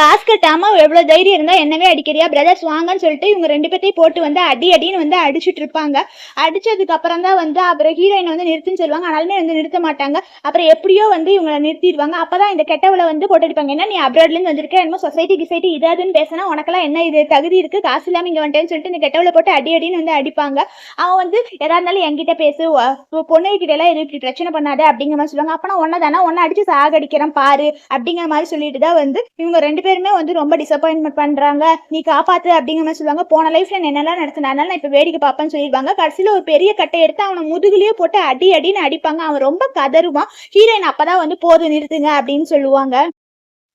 பாஸ்கட்டாம எவ்வளோ எவ்வளவு தைரியம் இருந்தா என்னவே அடிக்கிறியா? பிரதர்ஸ் வாங்கன்னு சொல்லிட்டு இவங்க ரெண்டு பேர்த்தையும் போட்டு வந்து அடி அடின்னு வந்து அடிச்சுட்டு இருப்பாங்க. அடிச்சதுக்கு அப்புறம் தான் வந்து அப்புறம் ஹீரோயினை வந்து நிறுத்துன்னு சொல்லுவாங்க. ஆனாலுமே வந்து நிறுத்த மாட்டாங்க. அப்புறம் எப்படியோ வந்து இவங்களை நிறுத்திடுவாங்க. அப்பதான் இந்த கெட்டவளை வந்து போட்டு ஏன்னா என்ன நீ அப்ராட்ல இருந்து வந்திருக்க? என்னமோ சொசைட்டி கிசைட்டி இதாதுன்னு பேசினா உனக்கெல்லாம் என்ன இது? தகுதி இருக்கு? காசு இல்லாம இங்க வந்துட்டேன்னு சொல்லிட்டு இந்த கெட்டவளை போட்டு அடி அடின்னு வந்து அடிப்பாங்க. அவன் வந்து எதா இருந்தாலும் என்கிட்ட பேசு. உ- பொண்ணு கிட்ட எல்லாம் இப்படி பிரச்சனை பண்ணாத அப்படிங்கிற மாதிரி சொல்லுவாங்க. அப்பனா ஒன்ன தானே ஒன்ன அடிச்சு சாகடிக்கிறேன் பாரு அப்படிங்கிற மாதிரி சொல்லிட்டு தான் வந்து இவங்க ரெண்டு பேருமே வந்து ரொம்ப டிசப்பாயின்மெண்ட் பண்றாங்க. நீ காப்பாத்து அப்படிங்கிற மாதிரி சொல்லுவாங்க. போன லைஃப்ல நான் என்னெல்லாம் நடத்தின அதனால நான் இப்ப வேடிக்கை பார்ப்பேன்னு சொல்லிடுவாங்க கடைசியில ஒரு பெரிய கட்டை எடுத்து அவனை முதுகுலயே போட்டு அடி அடின்னு அடிப்பாங்க. அவன் ரொம்ப கதறுவான். ஹீரோயின் அப்பதான் வந்து போதும் நிறுத்துங்க அப்படின்னு சொல்லுவாங்க.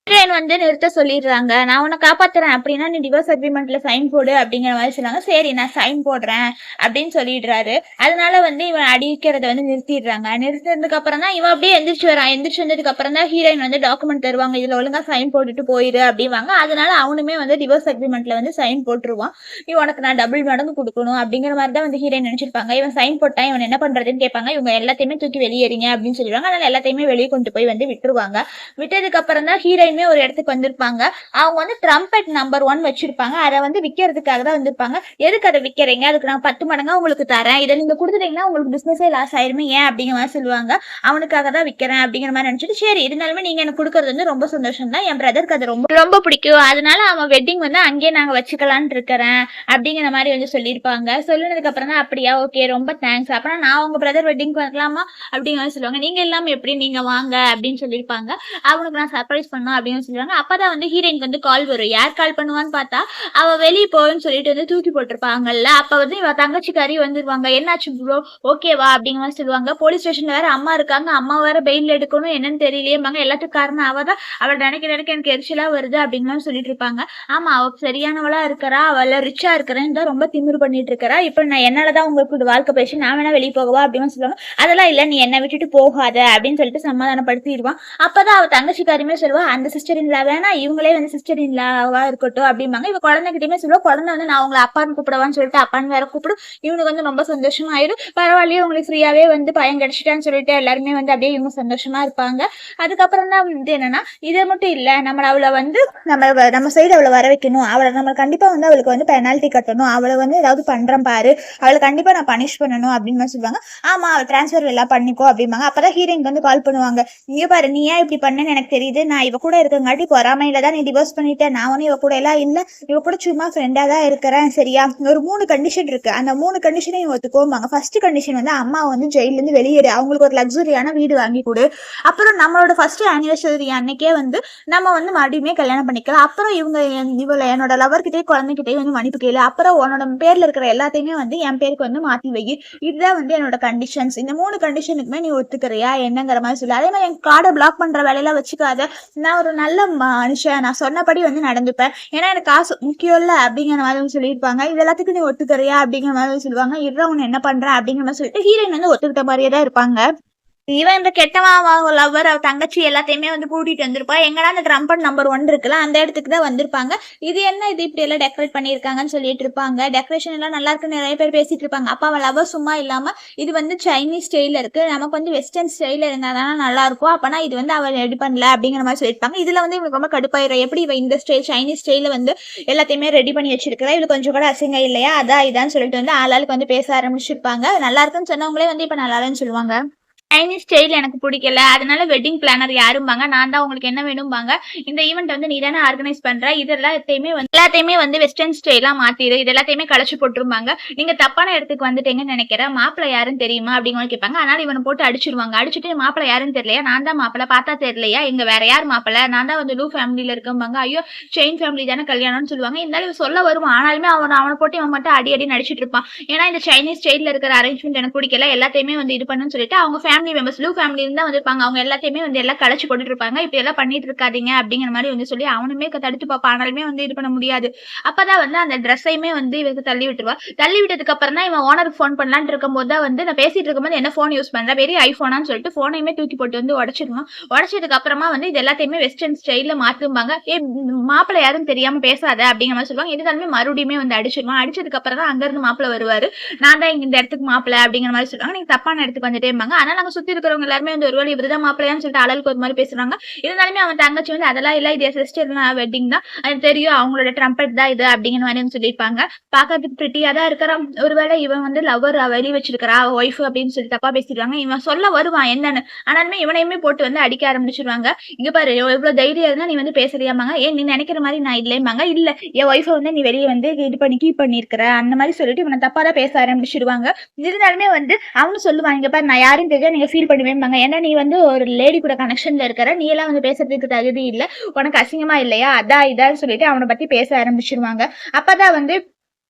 ஹீரோயின் வந்து நிறுத்த சொல்லிடுறாங்க. நான் உன்னை காப்பாத்துறேன் அப்படின்னா நீ டிவோர்ஸ் அக்ரிமெண்ட்ல சைன் போடு அப்படிங்கிற மாதிரி சொன்னாங்க. சரி நான் சைன் போடுறேன் அப்படின்னு சொல்லிடுறாரு. அதனால வந்து இவன் அடிக்கிறத வந்து நிறுத்திடுறாங்க. நிறுத்தினதுக்கு அப்புறம் தான் இவன் அப்படியே எந்திரிச்சு வரான் எந்திரிச்சு வந்ததுக்கு அப்புறம் தான் ஹீரோயின் வந்து டாக்குமெண்ட் தருவாங்க. இதுல ஒழுங்கா சைன் போட்டுட்டு போயிரு அப்படிவாங்க அதனால அவனுமே வந்து டிவோர்ஸ் அக்ரிமெண்ட்ல வந்து சைன் போட்டுருவான். இவன் உனக்கு நான் டபுள் மடங்கு கொடுக்கணும் அப்படிங்கிற மாதிரி தான் வந்து ஹீரோயின் நினைச்சிருப்பாங்க. இவன் சைன் போட்டான் இவன் என்ன பண்றதுன்னு கேட்பாங்க. இவங்க எல்லாத்தையுமே தூக்கி வெளியேறிங்க அப்படின்னு சொல்லிடுவாங்க. அதனால எல்லாத்தையுமே வெளியே கொண்டு போய் வந்து விட்டுருவாங்க. விட்டதுக்கு அப்புறம் தான் எல்லாருமே ஒரு இடத்துக்கு வந்திருப்பாங்க. அவங்க வந்து ட்ரம்பெட் நம்பர் ஒன் வச்சிருப்பாங்க. அதை வந்து விற்கிறதுக்காக தான் வந்திருப்பாங்க. எதுக்கு அதை விற்கிறீங்க அதுக்கு நான் பத்து மடங்கா உங்களுக்கு தரேன். இதை நீங்க கொடுத்துட்டீங்கன்னா உங்களுக்கு பிசினஸே லாஸ் ஆயிருமே. ஏன் அப்படிங்கிற மாதிரி சொல்லுவாங்க. அவனுக்காக தான் விற்கிறேன் அப்படிங்கிற மாதிரி நினைச்சிட்டு சரி இருந்தாலுமே நீங்க எனக்கு கொடுக்கறது வந்து ரொம்ப சந்தோஷம் தான். என் பிரதருக்கு அது ரொம்ப ரொம்ப பிடிக்கும். அதனால அவன் வெட்டிங் வந்து அங்கேயே நாங்க வச்சுக்கலான் இருக்கிறேன் அப்படிங்கிற மாதிரி வந்து சொல்லியிருப்பாங்க. சொல்லினதுக்கு அப்புறம் தான் அப்படியா? ஓகே ரொம்ப தேங்க்ஸ் அப்புறம் நான் உங்க பிரதர் வெட்டிங் வரலாமா? அப்படிங்கிற மாதிரி சொல்லுவாங்க. நீங்க எல்லாமே எப்படி நீங்க வாங்க? அப்படின்னு சொல்லியிருப்பாங்க. அவனுக்கு நான் சர்ப்ரைஸ் பண்ணோம் அப்படின்னு அப்படின்னு சொல்லுவாங்க அப்பதான் வந்து ஹீரோயினுக்கு வந்து கால் வரும். யார் கால் பண்ணுவான்னு பார்த்தா அவ வெளியே போகணும்னு சொல்லிட்டு வந்து தூக்கி போட்டிருப்பாங்கல்ல. அப்ப வந்து இவ தங்கச்சிக்காரி வந்துருவாங்க. என்னாச்சு ப்ரோ ஓகேவா அப்படிங்கிற மாதிரி சொல்லுவாங்க. போலீஸ் ஸ்டேஷன்ல வேற அம்மா இருக்காங்க. அம்மா வேற பெயில் எடுக்கணும். என்னன்னு தெரியலையேம்பாங்க. எல்லாத்துக்கும் காரணம் அவ தான். அவள் நினைக்க நினைக்க எனக்கு எரிச்சலா வருது அப்படிங்கிற மாதிரி சொல்லிட்டு இருப்பாங்க. ஆமா அவ சரியானவளா இருக்கிறா. அவள ரிச்சா இருக்கிறேன்னு தான் ரொம்ப திமிர் பண்ணிட்டு இருக்கிறா. இப்ப நான் என்னாலதான் உங்களுக்கு இது வாழ்க்கை பேசி நான் வேணா வெளியே போகவா அப்படின்னு சொல்லுவாங்க. அதெல்லாம் இல்ல நீ என்னை விட்டுட்டு போகாத அப்படின்னு சொல்லிட்டு சமாதானப்படுத்திடுவான். அப்பதான் அவ தங்கச்சிக்காரியுமே சொல்லுவா அந்த சிஸ்டர் இன்லா வேணா இவங்களே வந்து சிஸ்டர் இல்லாவா இருக்கட்டும் அப்படிம்பாங்க. இவ குழந்தைகிட்டயுமே சொல்லுவா குழந்தை வந்து நான் உங்களை அப்பான்னு கூப்பிடவான்னு சொல்லிட்டு அப்பான்னு வேற கூப்பிடும் இவனுக்கு வந்து ரொம்ப சந்தோஷமா ஆயிடும் பரவாயில்லையே உங்களுக்கு ஃப்ரீயாவே வந்து பையன் கிடைச்சிட்டான்னு சொல்லிட்டு எல்லாருமே வந்து அப்படியே இவங்க சந்தோஷமா இருப்பாங்க. அதுக்கப்புறம் தான் வந்து என்னன்னா இது மட்டும் இல்ல நம்ம அவளை வந்து நம்ம நம்ம சைடு அவளை வர வைக்கணும். அவளை நம்ம கண்டிப்பா வந்து அவளுக்கு வந்து பெனால்ட்டி கட்டணும். அவளை வந்து ஏதாவது பண்றேன் பாரு. அவளை கண்டிப்பா நான் பனிஷ் பண்ணணும் அப்படின்னு சொல்லுவாங்க. ஆமா அவள் டிரான்ஸ்ஃபர் எல்லாம் பண்ணிக்கோ அப்படிம்பாங்க. அப்பதான் ஹீரோயின் வந்து கால் பண்ணுவாங்க. நீயே பாரு நீ ஏன் இப்படி பண்ணேன்னு எனக்கு தெரியுது. நான் இவ கூட இருக்கங்காட்டி பொறாமையில தான் நீ டிவோர்ஸ் பண்ணிட்டேன் நான் ஒன்னும் இவ கூட எல்லாம் இல்ல. இவ கூட சும்மா ஃப்ரெண்டா தான் இருக்கிறேன். சரியா? ஒரு மூணு கண்டிஷன் இருக்கு. அந்த மூணு கண்டிஷனையும் ஒத்துக்கோம்பாங்க. ஃபர்ஸ்ட் கண்டிஷன் வந்து அம்மா வந்து ஜெயில இருந்து வெளியேறு. அவங்களுக்கு ஒரு லக்ஸுரியான வீடு வாங்கி கொடு. அப்புறம் நம்மளோட ஃபர்ஸ்ட் ஆனிவர்சரி அன்னைக்கே வந்து நம்ம வந்து மறுபடியுமே கல்யாணம் பண்ணிக்கலாம். அப்புறம் இவங்க என்- என்னோட லவர்கிட்டே குழந்தைகிட்டே வந்து மன்னிப்பு கேளு. அப்புறம் உன்னோட பேர்ல இருக்கிற எல்லாத்தையுமே வந்து என் பேருக்கு வந்து மாத்தி வை. இதுதான் வந்து என்னோட கண்டிஷன்ஸ் இந்த மூணு கண்டிஷனுக்குமே நீ ஒத்துக்கிறியா? என்னங்கிற மாதிரி சொல்லு. அதே மாதிரி என் கார்டை பிளாக் பண்ற வேலையெல்லாம் வச்சுக்காத. நான் ஒரு நல்ல மனுஷன். நான் சொன்னபடி வந்து நடந்துப்பேன். ஏன்னா எனக்கு காசு முக்கியம் இல்லை அப்படிங்கிற மாதிரி சொல்லியிருப்பாங்க. இது எல்லாத்துக்கும் நீ ஒத்துக்கறியா அப்படிங்கிற மாதிரி சொல்லுவாங்க. இதான் உன்னை என்ன பண்ற அப்படிங்கிற மாதிரி சொல்லிட்டு ஹீரோயின் வந்து ஒத்துக்கிட்ட மாதிரியே தான் இருப்பாங்க. இவன் இந்த கெட்டவன் லவ்வர் அவ தங்கச்சி எல்லாத்தையுமே வந்து கூட்டிட்டு வந்திருப்பா. எங்கடா அந்த ட்ரம்பட் நம்பர் ஒன் இருக்குல்ல அந்த இடத்துக்கு தான் வந்திருப்பாங்க. இது என்ன இது இப்படி எல்லாம் டெக்கரேட் பண்ணியிருக்காங்கன்னு சொல்லிட்டு இருப்பாங்க. டெக்கரேஷன் எல்லாம் நல்லா இருக்கு நிறைய பேர் பேசிட்டு இருப்பாங்க. அப்பா அவள் லவ்வர் சும்மா இல்லாம இது வந்து சைனீஸ் ஸ்டைல இருக்கு. நமக்கு வந்து வெஸ்டர்ன் ஸ்டைல இருந்தா தானே நல்லா இருக்கும். அப்பனா இது வந்து அவள் ரெடி பண்ணல அப்படிங்கிற மாதிரி சொல்லியிருப்பாங்க. இதுல வந்து இவங்களுக்கு ரொம்ப கடுப்பாயிரும். எப்படி இவ இந்த ஸ்டைல் சைனீஸ் ஸ்டைல வந்து எல்லாத்தையுமே ரெடி பண்ணி வச்சிருக்கிறா? இது கொஞ்சம் கூட அசிங்கம் இல்லையா? அதான் இதான்னு சொல்லிட்டு வந்து ஆளாளுக்கு வந்து பேச ஆரம்பிச்சிருப்பாங்க. நல்லா இருக்குன்னு சொன்னவங்களே வந்து இப்ப நல்லா இல்லைன்னு சொல்லுவாங்க. சைனீஸ் ஸ்டைல் எனக்கு பிடிக்கல. அதனால வெட்டிங் பிளானர் யாரும்பாங்க. நான் தான் உங்களுக்கு என்ன வேணும்பாங்க. இந்த ஈவெண்ட் வந்து நீ தானே ஆர்கனைஸ் பண்ற. இது எல்லாத்தையுமே வந்து எல்லாத்தையுமே வந்து வெஸ்டர்ன் ஸ்டைலா மாத்திரு. இது எல்லாத்தையுமே களைச்சு போட்டுருவாங்க நீங்க தப்பான இடத்துக்கு வந்துட்டீங்கன்னு நினைக்கிறேன். மாப்பிள்ள யாருன்னு தெரியுமா அப்படிங்கிற கேட்பாங்க. அதனால இவனை போட்டு அடிச்சிருவாங்க. அடிச்சுட்டு மாப்பிள்ள யாருன்னு தெரியலையா? நான் தான் மாப்பிள்ள. பார்த்தா தெரியலையா? இங்க வேற யார் மாப்பிள்ள? நான் தான் வந்து லூ ஃபேமிலியில இருக்கம்பாங்க. ஐயோ செயின் ஃபேமிலி தானே கல்யாணம்னு சொல்லுவாங்க. இருந்தாலும் சொல்ல வருவான் ஆனாலுமே அவன் அவனை போட்டு இவன் மட்டும் அடி அடி நடிச்சிட்டு இருப்பான். ஏன்னா இந்த சைனீஸ் ஸ்டைல இருக்கிற அரேஞ்ச்மெண்ட் எனக்கு பிடிக்கல. எல்லாத்தையுமே வந்து இது பண்ணுன்னு சொல்லிட்டு அவங்க ஃபேமிலி மெம்பர்ஸ் லூ ஃபேமிலி இருந்தா வந்திருப்பாங்க. அவங்க எல்லாத்தையுமே வந்து எல்லாம் கழிச்சு போட்டுட்டு இருப்பாங்க இப்படி எல்லாம் பண்ணிட்டு இருக்காதீங்க அப்படிங்கிற மாதிரி வந்து சொல்லி அவனுமே தடுத்து பார்ப்பான் ஆனாலுமே வந்து இது பண்ண முடியாது. அப்பதான் வந்து அந்த ட்ரெஸ்ஸையுமே வந்து இவருக்கு தள்ளி விட்டுருவா. தள்ளி விட்டதுக்கு அப்புறம் தான் இவன் ஓனருக்கு ஃபோன் பண்ணலான்னு இருக்கும்போது தான் வந்து நான் பேசிட்டு இருக்கும்போது என்ன ஃபோன் யூஸ் பண்ணல பெரிய ஐஃபோனான்னு சொல்லிட்டு ஃபோனையுமே தூக்கி போட்டு வந்து உடச்சிருவான். உடச்சதுக்கு அப்புறமா வந்து இது எல்லாத்தையுமே வெஸ்டர்ன் ஸ்டைல மாத்தும்பாங்க. ஏ மாப்பிள்ளை யாரும் தெரியாம பேசாத அப்படிங்கிற மாதிரி சொல்லுவாங்க. இருந்தாலுமே மறுபடியுமே வந்து அடிச்சிருவான். அடிச்சதுக்கு அப்புறம் தான் அங்க இருந்து மாப்பிள்ளை வருவாரு. நான் தான் இந்த இடத்துக்கு மாப்பிள்ளை அப்படிங்கிற மாதிரி சொல்லுவாங்க. நீங்க தப்பான இடத்துக்கு வந்துட்டேம்பாங்க. ஆனா நாங்க சுத்தி இருக்கிறவங்க எல்லாருமே வந்து ஒருவேளை இவருதான் மாப்பிள்ளையான்னு சொல்லிட்டு அழலுக்கு ஒரு மாதிரி பேசுறாங்க. இருந்தாலுமே அவன் தங்கச்சி வந்து அதெல்லாம் இல்ல இது சிஸ்டர் வெட்டிங் தான் அது தெரியும் அவங்களோட ட்ரம்பட் தான் இது அப்படிங்கிற மாதிரி வந்து சொல்லியிருப்பாங்க. பாக்கிறதுக்கு பிரிட்டியா தான் இருக்கிறான். ஒருவேளை இவன் வந்து லவர் வெளி வச்சிருக்கிறா ஒய்ஃப் அப்படின்னு சொல்லி தப்பா பேசிடுவாங்க. இவன் சொல்ல வருவான் என்னன்னு. ஆனாலுமே இவனையுமே போட்டு வந்து அடிக்க ஆரம்பிச்சிருவாங்க. இங்க பாரு எவ்வளவு தைரியம் இருந்தா நீ வந்து பேசுறியாமாங்க ஏன் நீ நினைக்கிற மாதிரி நான் இல்லையம்பாங்க இல்ல என் ஒய்ஃபை வந்து நீ வெளியே வந்து இது பண்ணி கீப் பண்ணிருக்கிற அந்த மாதிரி சொல்லிட்டு இவனை தப்பா தான் பேச ஆரம்பிச்சிருவாங்க. இருந்தாலுமே வந்து அவனு சொல்லுவாங்க இங்க பாரு நான் யாரும் தெரியாது நீங்க ஃபீல் பண்ணுவேன்பாங்க ஏன்னா நீ வந்து ஒரு லேடி கூட கனெக்ஷன்ல இருக்கிற நீ எல்லாம் வந்து பேசுறதுக்கு தகுதி இல்ல. உனக்கு அசிங்கமா இல்லையா? அதான் இதான்னு சொல்லிட்டு அவனை பத்தி பேச ஆரம்பிச்சிருவாங்க. அப்பதான் வந்து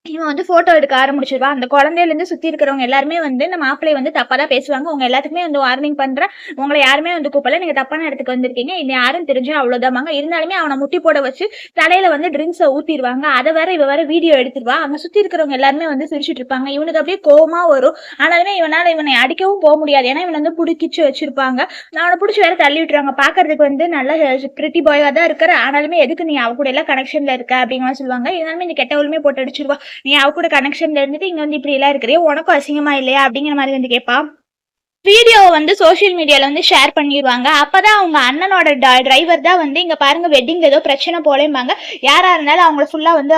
இவன் வந்து போட்டோ எடுக்க ஆரம்பிச்சிருவா. அந்த குழந்தையிலேருந்து சுற்றி சுத்தி இருக்கிறவங்க எல்லாருமே வந்து இந்த மாப்பிளைய வந்து தப்பா தான் பேசுவாங்க. உங்க எல்லாத்துக்குமே வந்து வார்னிங் பண்றேன் உங்களை யாருமே வந்து கூப்பிடல. நீங்க தப்பான இடத்துக்கு வந்திருக்கீங்க. இது யாரும் தெரிஞ்சா அவ்வளவுதாங்க இருந்தாலுமே அவனை முட்டி போட வச்சு தலையில வந்து ட்ரிங்க்ஸை ஊத்திடுவாங்க அதை வேற இவ வேற வீடியோ எடுத்துருவா. அங்க சுத்தி இருக்கிறவங்க எல்லாருமே வந்து சிரிச்சிட்டு இருப்பாங்க. இவனுக்கு அப்படியே கோவமா வரும். ஆனாலுமே இவனால இவனை அடிக்கவும் போக முடியாது. ஏன்னா இவன் வந்து பிடிக்கிச்சு வச்சிருப்பாங்க. அவனை பிடிச்சி வேற தள்ளி விட்டுருவாங்க. பாக்குறதுக்கு வந்து நல்ல பிரிட்டி பாயா தான் இருக்கிற ஆனாலுமே எதுக்கு நீ அவ கூட எல்லாம் கனெக்ஷன்ல இருக்க அப்படிங்கிற சொல்லுவாங்க. இருந்தாலுமே இந்த கெட்டவளுமே போட்டு அடிச்சிருவா. நீ அவ கூட கனெக்ஷன்ல இருந்துட்டு இங்க வந்து இப்படி எல்லாம் இருக்கிறே உனக்கும் அசிங்கமா இல்லையா? அப்படிங்கிற மாதிரி வந்து கேட்பா வீடியோவை வந்து சோஷியல் மீடியாவில் வந்து ஷேர் பண்ணிடுவாங்க அப்பதான் அவங்க அண்ணனோட டிரைவர் தான் வந்து இங்கே பாருங்க வெட்டிங் ஏதோ பிரச்சனை போலேம்பாங்க. யாராக இருந்தாலும் அவங்கள ஃபுல்லாக வந்து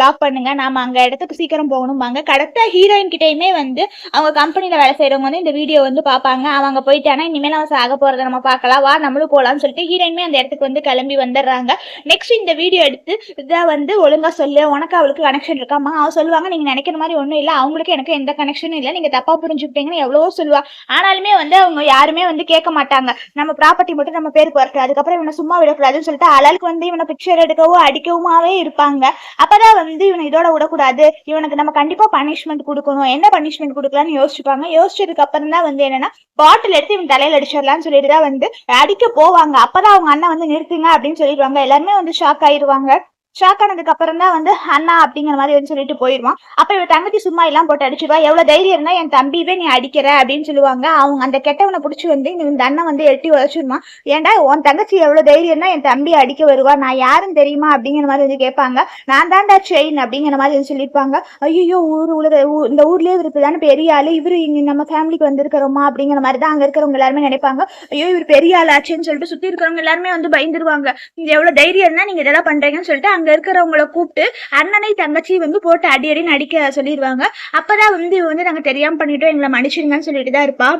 லாக் பண்ணுங்க. நாம அங்கே இடத்துக்கு சீக்கிரம் போகணும்பாங்க. கரெக்டாக ஹீரோயின் கிட்டையுமே வந்து அவங்க கம்பெனியில் வேலை செய்கிறவங்க வந்து இந்த வீடியோ வந்து பார்ப்பாங்க. அவங்க போயிட்டானா இனிமேல் அவன் சாக போகிறத நம்ம பார்க்கலாம். வா நம்மளும் போகலாம்னு சொல்லிட்டு ஹீரோயினுமே அந்த இடத்துக்கு வந்து கிளம்பி வந்துடுறாங்க. நெக்ஸ்ட் இந்த வீடியோ எடுத்து இதை வந்து ஒழுங்கா சொல்லு. உனக்கு அவளுக்கு கனெக்ஷன் இருக்காமா அவன் சொல்லுவாங்க நீங்க நினைக்கிற மாதிரி ஒன்றும் இல்லை. அவங்களுக்கு எனக்கு எந்த கனெக்ஷனும் இல்லை. நீங்கள் தப்பாக புரிஞ்சுக்கிட்டீங்கன்னு எவ்வளவோ சொல்லுவா. ஆனாலுமே வந்து அவங்க யாருமே வந்து கேட்க மாட்டாங்க. நம்ம ப்ராப்பர்ட்டி மட்டும் நம்ம பேருக்கு வரட்டும் அதுக்கப்புறம் இவனை சும்மா விடக்கூடாதுன்னு சொல்லிட்டு அழலுக்கு வந்து இவனை பிக்சர் எடுக்கவும் அடிக்கவுமாவே இருப்பாங்க. அப்பதான் வந்து இவனை இதோட விடக்கூடாது. இவனுக்கு நம்ம கண்டிப்பா பனிஷ்மெண்ட் கொடுக்கணும். என்ன பனிஷ்மெண்ட் கொடுக்கலாம்னு யோசிச்சுப்பாங்க. யோசிச்சதுக்கு அப்புறம் தான் வந்து என்னன்னா பாட்டில் எடுத்து இவன் தலையில அடிச்சிடலாம்னு சொல்லிட்டு தான் வந்து அடிக்க போவாங்க. அப்பதான் அவங்க அண்ணன் வந்து நிறுத்துங்க அப்படின்னு சொல்லிடுவாங்க. எல்லாருமே வந்து ஷாக் ஆயிடுவாங்க ஷாக் ஆனதுக்கு அப்புறம் தான் வந்து அண்ணா அப்படிங்கிற மாதிரி வந்து சொல்லிட்டு போயிடுவான் அப்ப இவ தங்கச்சி சும்மா எல்லாம் போட்டு அடிச்சிருவா. எவ்வளவு தைரியம் இருந்தா என் தம்பியவே நீ அடிக்கிற அப்படின்னு சொல்லுவாங்க. அவங்க அந்த கெட்டவனை பிடிச்சி வந்து இந்த இந்த அண்ணன் வந்து எட்டி உதச்சிருமா ஏன்டா உன் தங்கச்சி எவ்வளவு தைரியம் தான் என் தம்பி அடிக்க வருவா? நான் யாருன்னு தெரியுமா? அப்படிங்கிற மாதிரி வந்து கேட்பாங்க. நான் தான்டா செயின் அப்படிங்கிற மாதிரி வந்து சொல்லியிருப்பாங்க ஐயோ ஊர் உலக இந்த ஊர்லயே இருக்கு தானே பெரிய ஆளு. இவரு இங்க நம்ம ஃபேமிலிக்கு வந்திருக்கிறோமா? அப்படிங்கிற மாதிரி தான் அங்க இருக்கிறவங்க எல்லாருமே நினைப்பாங்க. ஐயோ இவர் பெரிய ஆள் ஆச்சுன்னு சொல்லிட்டு சுத்தி இருக்கிறவங்க எல்லாருமே வந்து பயந்துருவாங்க. நீங்க எவ்வளவு தைரியம் இருந்தா நீங்க இதெல்லாம் பண்றீங்கன்னு சொல்லிட்டு அங்க இருக்கிறவங்கள கூப்பிட்டு அண்ணனை தங்கச்சி வந்து போட்டு அடி அடி நடிக்க சொல்லிடுவாங்க அப்பதான் வந்து இவ வந்து நாங்க தெரியாம பண்ணிட்டோம். எங்களை மன்னிச்சிருங்கன்னு சொல்லிட்டு தான் இருப்பா.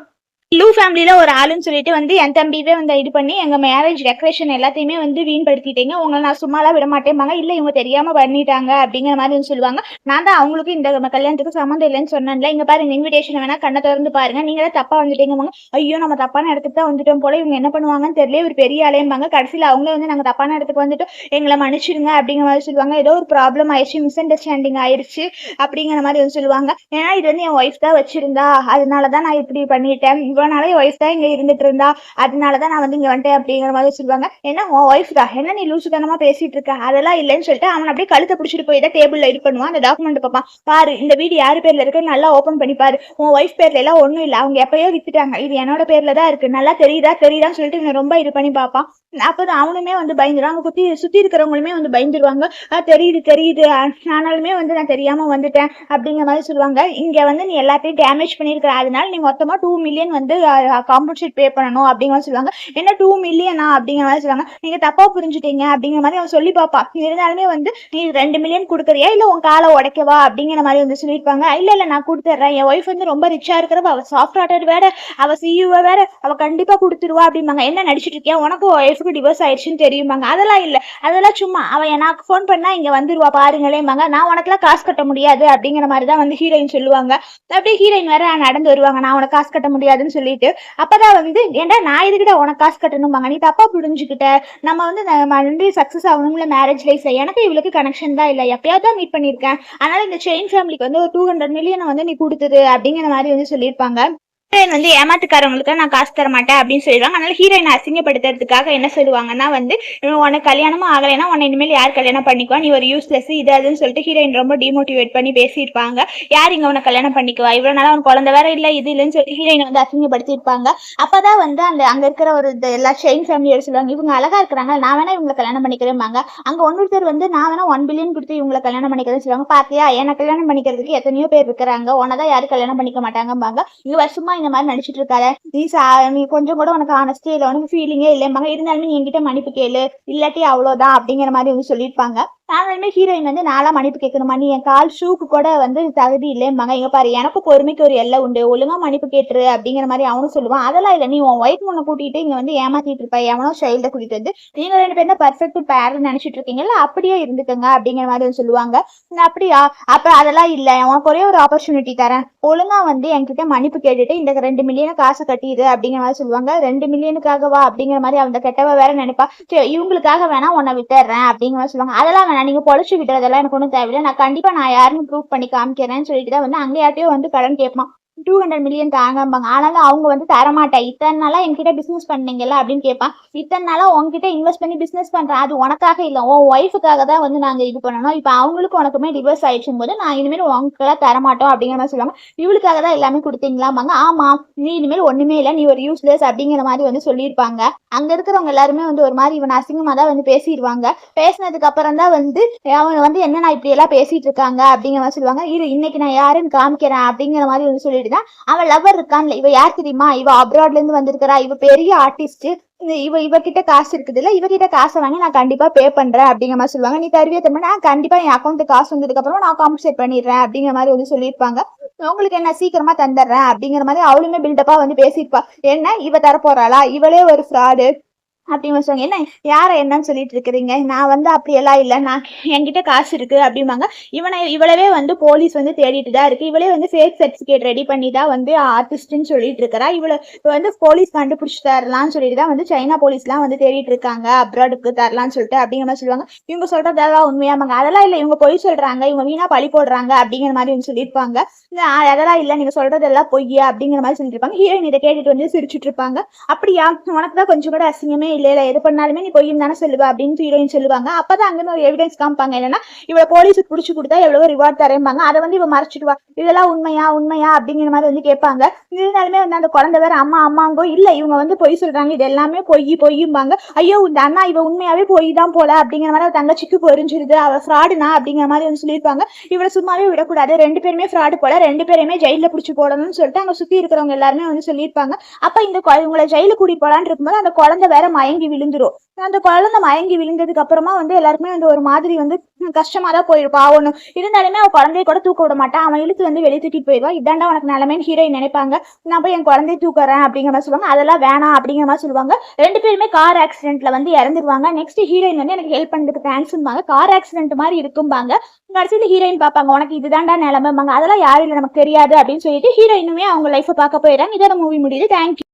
லூ ஃபேமிலியில ஒரு ஆளுன்னு சொல்லிட்டு வந்து என் தம்பியவே வந்து இது பண்ணி எங்க மேரேஜ் டெக்கரேஷன் எல்லாத்தையுமே வந்து வீண்படுத்திட்டீங்க. உங்களை நான் சும்மாலாம் விட மாட்டேம்பாங்க இல்ல இவங்க தெரியாம பண்ணிட்டாங்க அப்படிங்கிற மாதிரி வந்து சொல்லுவாங்க. நான் தான் அவங்களுக்கு இந்த கல்யாணத்துக்கு சம்மந்தம் இல்லைன்னு சொன்னேன்ல. இங்க பாருங்க இன்விடேஷன் வேணா கண்ணை திறந்து பாருங்க. நீங்க தான் தப்பா வந்துட்டீங்க ஐயோ நம்ம தப்பான இடத்துக்கு தான் வந்துட்டோம் போல. இவங்க என்ன பண்ணுவாங்கன்னு தெரியல. ஒரு பெரிய ஆளேம்பாங்க. கடைசியில அவங்களே வந்து நாங்க தப்பான இடத்துக்கு வந்துட்டோம். எங்களை மன்னிச்சிடுங்க அப்படிங்கிற மாதிரி சொல்லுவாங்க. ஏதோ ஒரு ப்ராப்ளம் ஆயிடுச்சு மிஸ் அண்டர்ஸ்டாண்டிங் ஆயிடுச்சு அப்படிங்கிற மாதிரி வந்து சொல்லுவாங்க. ஏன்னா இது வந்து என் ஒய்ஃப் தான் வச்சிருந்தா. அதனால தான் நான் இப்படி பண்ணிட்டேன். இவ்வளவு நாளே ஒய்ஃப் தான் இங்க இருந்துட்டு இருந்தா. அதனால தான் நான் வந்து இங்க வந்துட்டேன் அப்படிங்கிற மாதிரி சொல்லுவாங்க. ஏன்னா உன் ஒய்ஃப் தான். என்ன நீ லூசுத்தனமா பேசிட்டு இருக்க? அதெல்லாம் இல்லைன்னு சொல்லிட்டு அவன் அப்படியே கழுத்தை பிடிச்சிட்டு போய் தான் டேபிள்ல இது பண்ணுவான். அந்த டாக்குமெண்ட் பார்ப்பான். பாரு இந்த வீடு யாரு பேர்ல இருக்கு? நல்லா ஓப்பன் பண்ணி பாரு. உன் ஒய்ஃப் பேர்ல எல்லாம் ஒன்றும் இல்ல. அவங்க எப்பயோ வித்துட்டாங்க. இது என்னோட பேர்ல தான் இருக்கு. நல்லா தெரியுதா? தெரியுதான்னு சொல்லிட்டு இவனை ரொம்ப இது பண்ணி பார்ப்பான். அப்பதான் அவனுமே வந்து பயந்துருவாங்க அங்க சுத்தி சுத்தி இருக்கிறவங்களுமே வந்து பயந்துருவாங்க. தெரியுது தெரியுது. ஆனாலுமே வந்து நான் தெரியாம வந்துட்டேன். அப்படிங்கிற மாதிரி சொல்லுவாங்க. இங்க வந்து நீ எல்லாத்தையும் டேமேஜ் பண்ணிருக்கிற அதனால நீ மொத்தமா டூ மில்லியன் வந்து வந்து காம்பன்சேட் பே பண்ணணும் அப்படிங்கிற மாதிரி சொல்லுவாங்க. என்ன டூ மில்லியனா அப்படிங்கிற மாதிரி சொல்லுவாங்க. நீங்க தப்பா புரிஞ்சுட்டீங்க அப்படிங்கிற மாதிரி அவன் சொல்லி பாப்பா. இருந்தாலுமே வந்து நீ ரெண்டு மில்லியன் கொடுக்குறியா? இல்ல உன் காலை உடைக்கவா அப்படிங்கிற மாதிரி வந்து சொல்லியிருப்பாங்க. இல்ல இல்ல நான் கொடுத்துட்றேன் என் ஒய்ஃப் வந்து ரொம்ப ரிச்சா இருக்கிறவ அவ ஆர்டர் வேற. அவ சிஇஓ வேற. அவ கண்டிப்பா கொடுத்துருவா அப்படிம்பாங்க. என்ன நடிச்சிட்டு இருக்கியா? உனக்கு ஒய்ஃபுக்கு டிவோர்ஸ் ஆயிடுச்சுன்னு தெரியுமாங்க அதெல்லாம் இல்ல. அதெல்லாம் சும்மா அவன் எனக்கு ஃபோன் பண்ணா இங்க வந்துருவா பாருங்களேம்பாங்க. நான் உனக்குலாம் காசு கட்ட முடியாது அப்படிங்கிற மாதிரி தான் வந்து ஹீரோயின் சொல்லுவாங்க. அப்படியே ஹீரோயின் வேற நடந்து வருவாங்க. நான் உனக்கு காசு கட்ட முடியாதுன்னு சொல்லிட்டு அப்பதான் வந்து ஏன்டா நான் இதுக்கிட்ட உனக்கு காசு கட்டணும்பாங்க? நீ தப்பா புரிஞ்சுக்கிட்ட. நம்ம வந்து மறுபடியும் சக்சஸ் ஆகணும்ல மேரேஜ் லைஃப்ல எனக்கு இவளுக்கு கனெக்ஷன் தான் இல்லை. எப்பயாவது தான் மீட் பண்ணியிருக்கேன். அதனால இந்த செயின் ஃபேமிலிக்கு வந்து ஒரு டூ ஹண்ட்ரட் மில்லியனை வந்து நீ கொடுத்துரு அப்படிங்கிற மாதிரி வந்து சொல்லியிருப்பாங்க. ஹீரோயின் வந்து ஏமாத்துக்காரவங்களுக்கு நான் காசு தர மாட்டேன் அப்படின்னு சொல்லிடுவாங்க. அதனால ஹீரோயின் அசிங்கப்படுத்துறதுக்காக என்ன சொல்லுவாங்கன்னா வந்து உனக்கு கல்யாணமும் ஆகலைன்னா உன்னை இனிமேல் யார் கல்யாணம் பண்ணிக்குவா? நீ ஒரு யூஸ்லெஸ் இது அதுன்னு சொல்லிட்டு ஹீரோயின் ரொம்ப டிமோட்டிவேட் பண்ணி பேசியிருப்பாங்க. யார் இங்க உனக்கு கல்யாணம் பண்ணிக்குவா? இவ்வளவு நாளா உன் குழந்தை வேற இல்ல இது இல்லைன்னு சொல்லி ஹீரோயின் வந்து அசிங்கப்படுத்தியிருப்பாங்க. அப்பதான் வந்து அந்த அங்க இருக்கிற ஒரு எல்லா ஷெயின் ஃபேமிலியோட சொல்லுவாங்க இவங்க அழகா இருக்கிறாங்க நான் வேணா இவங்களை கல்யாணம் பண்ணிக்கிறேன்பாங்க அங்க ஒன்னொருத்தர் வந்து நான் வேணா ஒன் பில்லியன் கொடுத்து இவங்களை கல்யாணம் பண்ணிக்கிறேன்னு சொல்லுவாங்க. பாத்தியா என்ன கல்யாணம் பண்ணிக்கிறதுக்கு எத்தனையோ பேர் இருக்கிறாங்க. உனதான் யாரும் கல்யாணம் பண்ணிக்க மாட்டாங்கம்பாங்க. இங்க வருஷமா இந்த மாதிரி நடிச்சிட்டு இருக்காரு நீ சா நீ கொஞ்சம் கூட உனக்கு ஆனஸ்டே இல்லை உனக்கு ஃபீலிங்கே இல்லைம்பாங்க. இருந்தாலுமே நீ என்கிட்ட மன்னிப்பு கேளு. இல்லாட்டி அவ்வளோதான் அப்படிங்கிற மாதிரி வந்து சொல்லியிருப்பாங்க. ஆனாலுமே ஹீரோயின் வந்து நாளா மன்னிப்பு கேட்கணுமா? நீ என் கால் ஷூக்கு கூட வந்து தகுதி இல்லைம்பாங்க இங்க பாரு எனக்கும் பொறுமைக்கு ஒரு எல்லை உண்டு. ஒழுங்கா மன்னிப்பு கேட்டுரு அப்படிங்கிற மாதிரி அவனும் சொல்லுவான். அதெல்லாம் இல்லை நீ உன் ஒய்ஃப் முன்ன கூட்டிட்டு இங்க வந்து ஏமாத்திட்டு இருப்பா. எவனோ சைல்ட கூட்டிட்டு வந்து நீங்க ரெண்டு பேரும் பர்ஃபெக்ட் பேர் நினைச்சிட்டு இருக்கீங்கல்ல அப்படியே இருந்துக்கங்க அப்படிங்கிற மாதிரி வந்து சொல்லுவாங்க அப்படியா? அப்ப அதெல்லாம் இல்ல உனக்கு ஒரே ஒரு ஆப்பர்ச்சுனிட்டி தரேன். ஒழுங்கா வந்து என்கிட்ட மன்னிப்பு கேட்டுட்டு இந்த ரெண்டு மில்லியனை காசு கட்டிடு அப்படிங்கிற மாதிரி சொல்லுவாங்க. ரெண்டு மில்லியனுக்காகவா அப்படிங்கிற மாதிரி அந்த கெட்டவ வேற நினைப்பா. சரி இவங்களுக்காக வேணா உன்னை விட்டுறேன் அப்படிங்கிற மாதிரி சொல்லுவாங்க. அதெல்லாம் வேணாம் நீங்க பொழைச்சு விட்டுறதெல்லாம் எனக்கு ஒன்றும் தேவையில்லை. நான் கண்டிப்பா நான் யாருன்னு ப்ரூவ் பண்ணி காமிக்கிறேன்னு சொல்லிட்டு தான் வந்து அங்கே யார்ட்டையும் வந்து கடன் கேட்பான். டூ ஹண்ட்ரட் மில்லியன் தாங்கம்பாங்க. ஆனாலும் அவங்க வந்து தரமாட்டேன். இத்தனை நாளா என்கிட்ட பிசினஸ் பண்ணீங்கல்ல அப்படின்னு கேட்பான். இத்தனை நாளா உங்ககிட்ட இன்வெஸ்ட் பண்ணி பிசினஸ் பண்றேன். அது உனக்காக இல்ல. உன் ஒய்ஃபுக்காக தான் வந்து நாங்க இது பண்ணணும். இப்போ அவங்களுக்கு உனக்குமே டிவோர்ஸ் ஆயிடுச்சும் போது நான் இனிமேல் உங்களுக்கெல்லாம் தரமாட்டோம் அப்படிங்கிற மாதிரி சொல்லுவாங்க. இவளுக்காக தான் எல்லாமே கொடுத்தீங்களாம்பாங்க. ஆமா நீ இனிமேல் ஒண்ணுமே இல்லை. நீ ஒரு யூஸ்லெஸ் அப்படிங்கிற மாதிரி வந்து சொல்லியிருப்பாங்க. அங்க இருக்கிறவங்க எல்லாருமே வந்து ஒரு மாதிரி இவன் அசிங்கமா தான் வந்து பேசிடுவாங்க. பேசினதுக்கு அப்புறம் தான் வந்து அவங்க வந்து என்ன நான் இப்படி எல்லாம் பேசிட்டு இருக்காங்க அப்படிங்கிற மாதிரி சொல்லுவாங்க. இரு இன்னைக்கு நான் யாருன்னு காமிக்கிறேன் அப்படிங்கிற மாதிரி வந்து சொல்லிட்டு தான் அவன் லவர் இருக்கான்ல இவ யார் தெரியுமா? இவ அப்ராட்ல இருந்து வந்திருக்கிறா இவ பெரிய ஆர்டிஸ்ட் இவ இவகிட்ட காசு இருக்குது இல்ல இவகிட்ட காசை வாங்கி நான் கண்டிப்பா பே பண்றேன் அப்படிங்கிற மாதிரி சொல்லுவாங்க. நீ தருவியா தருமா? நான் கண்டிப்பா என் அக்கௌண்ட் காசு வந்ததுக்கு அப்புறம் நான் காம்பன்சேட் பண்ணிடுறேன் அப்படிங்கிற மாதிரி வந்து சொல்லியிருப்பாங்க. உங்களுக்கு என்ன சீக்கிரமா தந்துடுறேன் அப்படிங்கிற மாதிரி அவளுமே பில்டப்பா வந்து பேசியிருப்பா. என்ன இவ தரப்போறாளா? இவளே ஒரு ஃப்ராடு அப்படின்னு சொல்லுவாங்க. என்ன யாரை என்னன்னு சொல்லிட்டு இருக்கிறீங்க? நான் வந்து அப்படியெல்லாம் இல்லை. நான் என்கிட்ட காசு இருக்கு அப்படிம்பாங்க. இவனை இவளவே வந்து போலீஸ் வந்து தேடிட்டு தான் இருக்கு. இவளே வந்து ஃபேக் சர்டிஃபிகேட் ரெடி பண்ணி தான் வந்து ஆர்டிஸ்ட்னு சொல்லிட்டு இருக்கிறா. இவளை இப்போ வந்து போலீஸ் கண்டுபிடிச்சு தரலாம்னு சொல்லிட்டு தான் வந்து சைனா போலீஸ்லாம் வந்து தேடிட்டு இருக்காங்க. அப்ராடுக்கு தரலாம்னு சொல்லிட்டு அப்படிங்கிற மாதிரி சொல்லுவாங்க. இவங்க சொல்றதெல்லாம் உண்மையாமாங்க அதெல்லாம் இல்லை. இவங்க பொய் சொல்றாங்க. இவங்க வீணா பழி போடுறாங்க அப்படிங்கிற மாதிரி வந்து சொல்லியிருப்பாங்க. அதெல்லாம் இல்லை. நீங்க சொல்றதெல்லாம் பொய்யா அப்படிங்கிற மாதிரி சொல்லிட்டு இருப்பாங்க. ஹீரோயின் இதை கேட்டுட்டு வந்து சிரிச்சுட்டு இருப்பாங்க. அப்படியா? உனக்கு தான் கொஞ்சம் கூட அசிங்கமே இல்லை இல்லை எது பண்ணாலுமே நீ பொய்யும் தானே சொல்லுவா அப்படின்னு ஹீரோயின் சொல்லுவாங்க. அப்பதான் அங்கே ஒரு எவிடன்ஸ் காமிப்பாங்க. என்னன்னா இவ்வளவு போலீஸுக்கு பிடிச்சி கொடுத்தா எவ்வளவு ரிவார்ட் தரேம்பாங்க. அதை வந்து இவ மறைச்சிடுவா. இதெல்லாம் உண்மையா உண்மையா அப்படிங்கிற மாதிரி வந்து கேட்பாங்க. இருந்தாலுமே வந்து அந்த குழந்தை வேற அம்மா அம்மாங்கோ இல்ல இவங்க வந்து பொய் சொல்றாங்க. இது எல்லாமே பொய் பொய்யும்பாங்க. ஐயோ இந்த அண்ணா இவ உண்மையாவே பொய் தான் போல அப்படிங்கிற மாதிரி தங்கச்சிக்கு பொரிஞ்சிருது அவ ஃப்ராடுனா அப்படிங்கிற மாதிரி வந்து சொல்லியிருப்பாங்க. இவளை சும்மாவே விடக்கூடாது. ரெண்டு பேருமே ஃப்ராடு போல ரெண்டு பேருமே ஜெயில பிடிச்சி போடணும்னு சொல்லிட்டு அங்க சுத்தி இருக்கிறவங்க எல்லாருமே வந்து சொல்லியிருப்பாங்க. அப்ப இந்த கொ- இவங்களை ஜெயிலுக்கு கூட்டிட்டு போலான்னு இருக்கும்போது அந்த குழந்தை வேற மயங்கி விழுந்துரும். அந்த குழந்தை மயங்கி விழுந்ததுக்கு அப்புறமா வந்து எல்லாருக்குமே வந்து ஒரு மாதிரி வந்து கஷ்டமா தான் போயிருப்பா ஆகணும் இருந்தாலுமே அவன் குழந்தைய கூட தூக்க விட மாட்டான் அவன் இழுத்து வந்து வெளியே தூக்கிட்டு போயிடுவா. இதாண்டா உனக்கு நிலைமைன்னு ஹீரோயின் நினைப்பாங்க. நான் போய் என் குழந்தைய தூக்குறேன் அப்படிங்கிற மாதிரி சொல்லுவாங்க. அதெல்லாம் வேணாம் அப்படிங்கிற மாதிரி சொல்லுவாங்க. ரெண்டு பேருமே கார் ஆக்சிடென்ட்ல வந்து இறந்துருவாங்க. நெக்ஸ்ட் ஹீரோயின் வந்து எனக்கு ஹெல்ப் பண்ணதுக்கு தேங்க்ஸ்பாங்க கார் ஆக்சிடென்ட் மாதிரி இருக்கும்பாங்க. கடைசியில் ஹீரோயின் பார்ப்பாங்க. உனக்கு இதுதான்டா நிலமைம்பாங்க. அதெல்லாம் யாரும் இல்லை. நமக்கு தெரியாது அப்படின்னு சொல்லிட்டு ஹீரோயினுமே அவங்க லைஃப்பை பார்க்க போயிடுறாங்க. இதோட மூவி முடியுது. தேங்க்யூ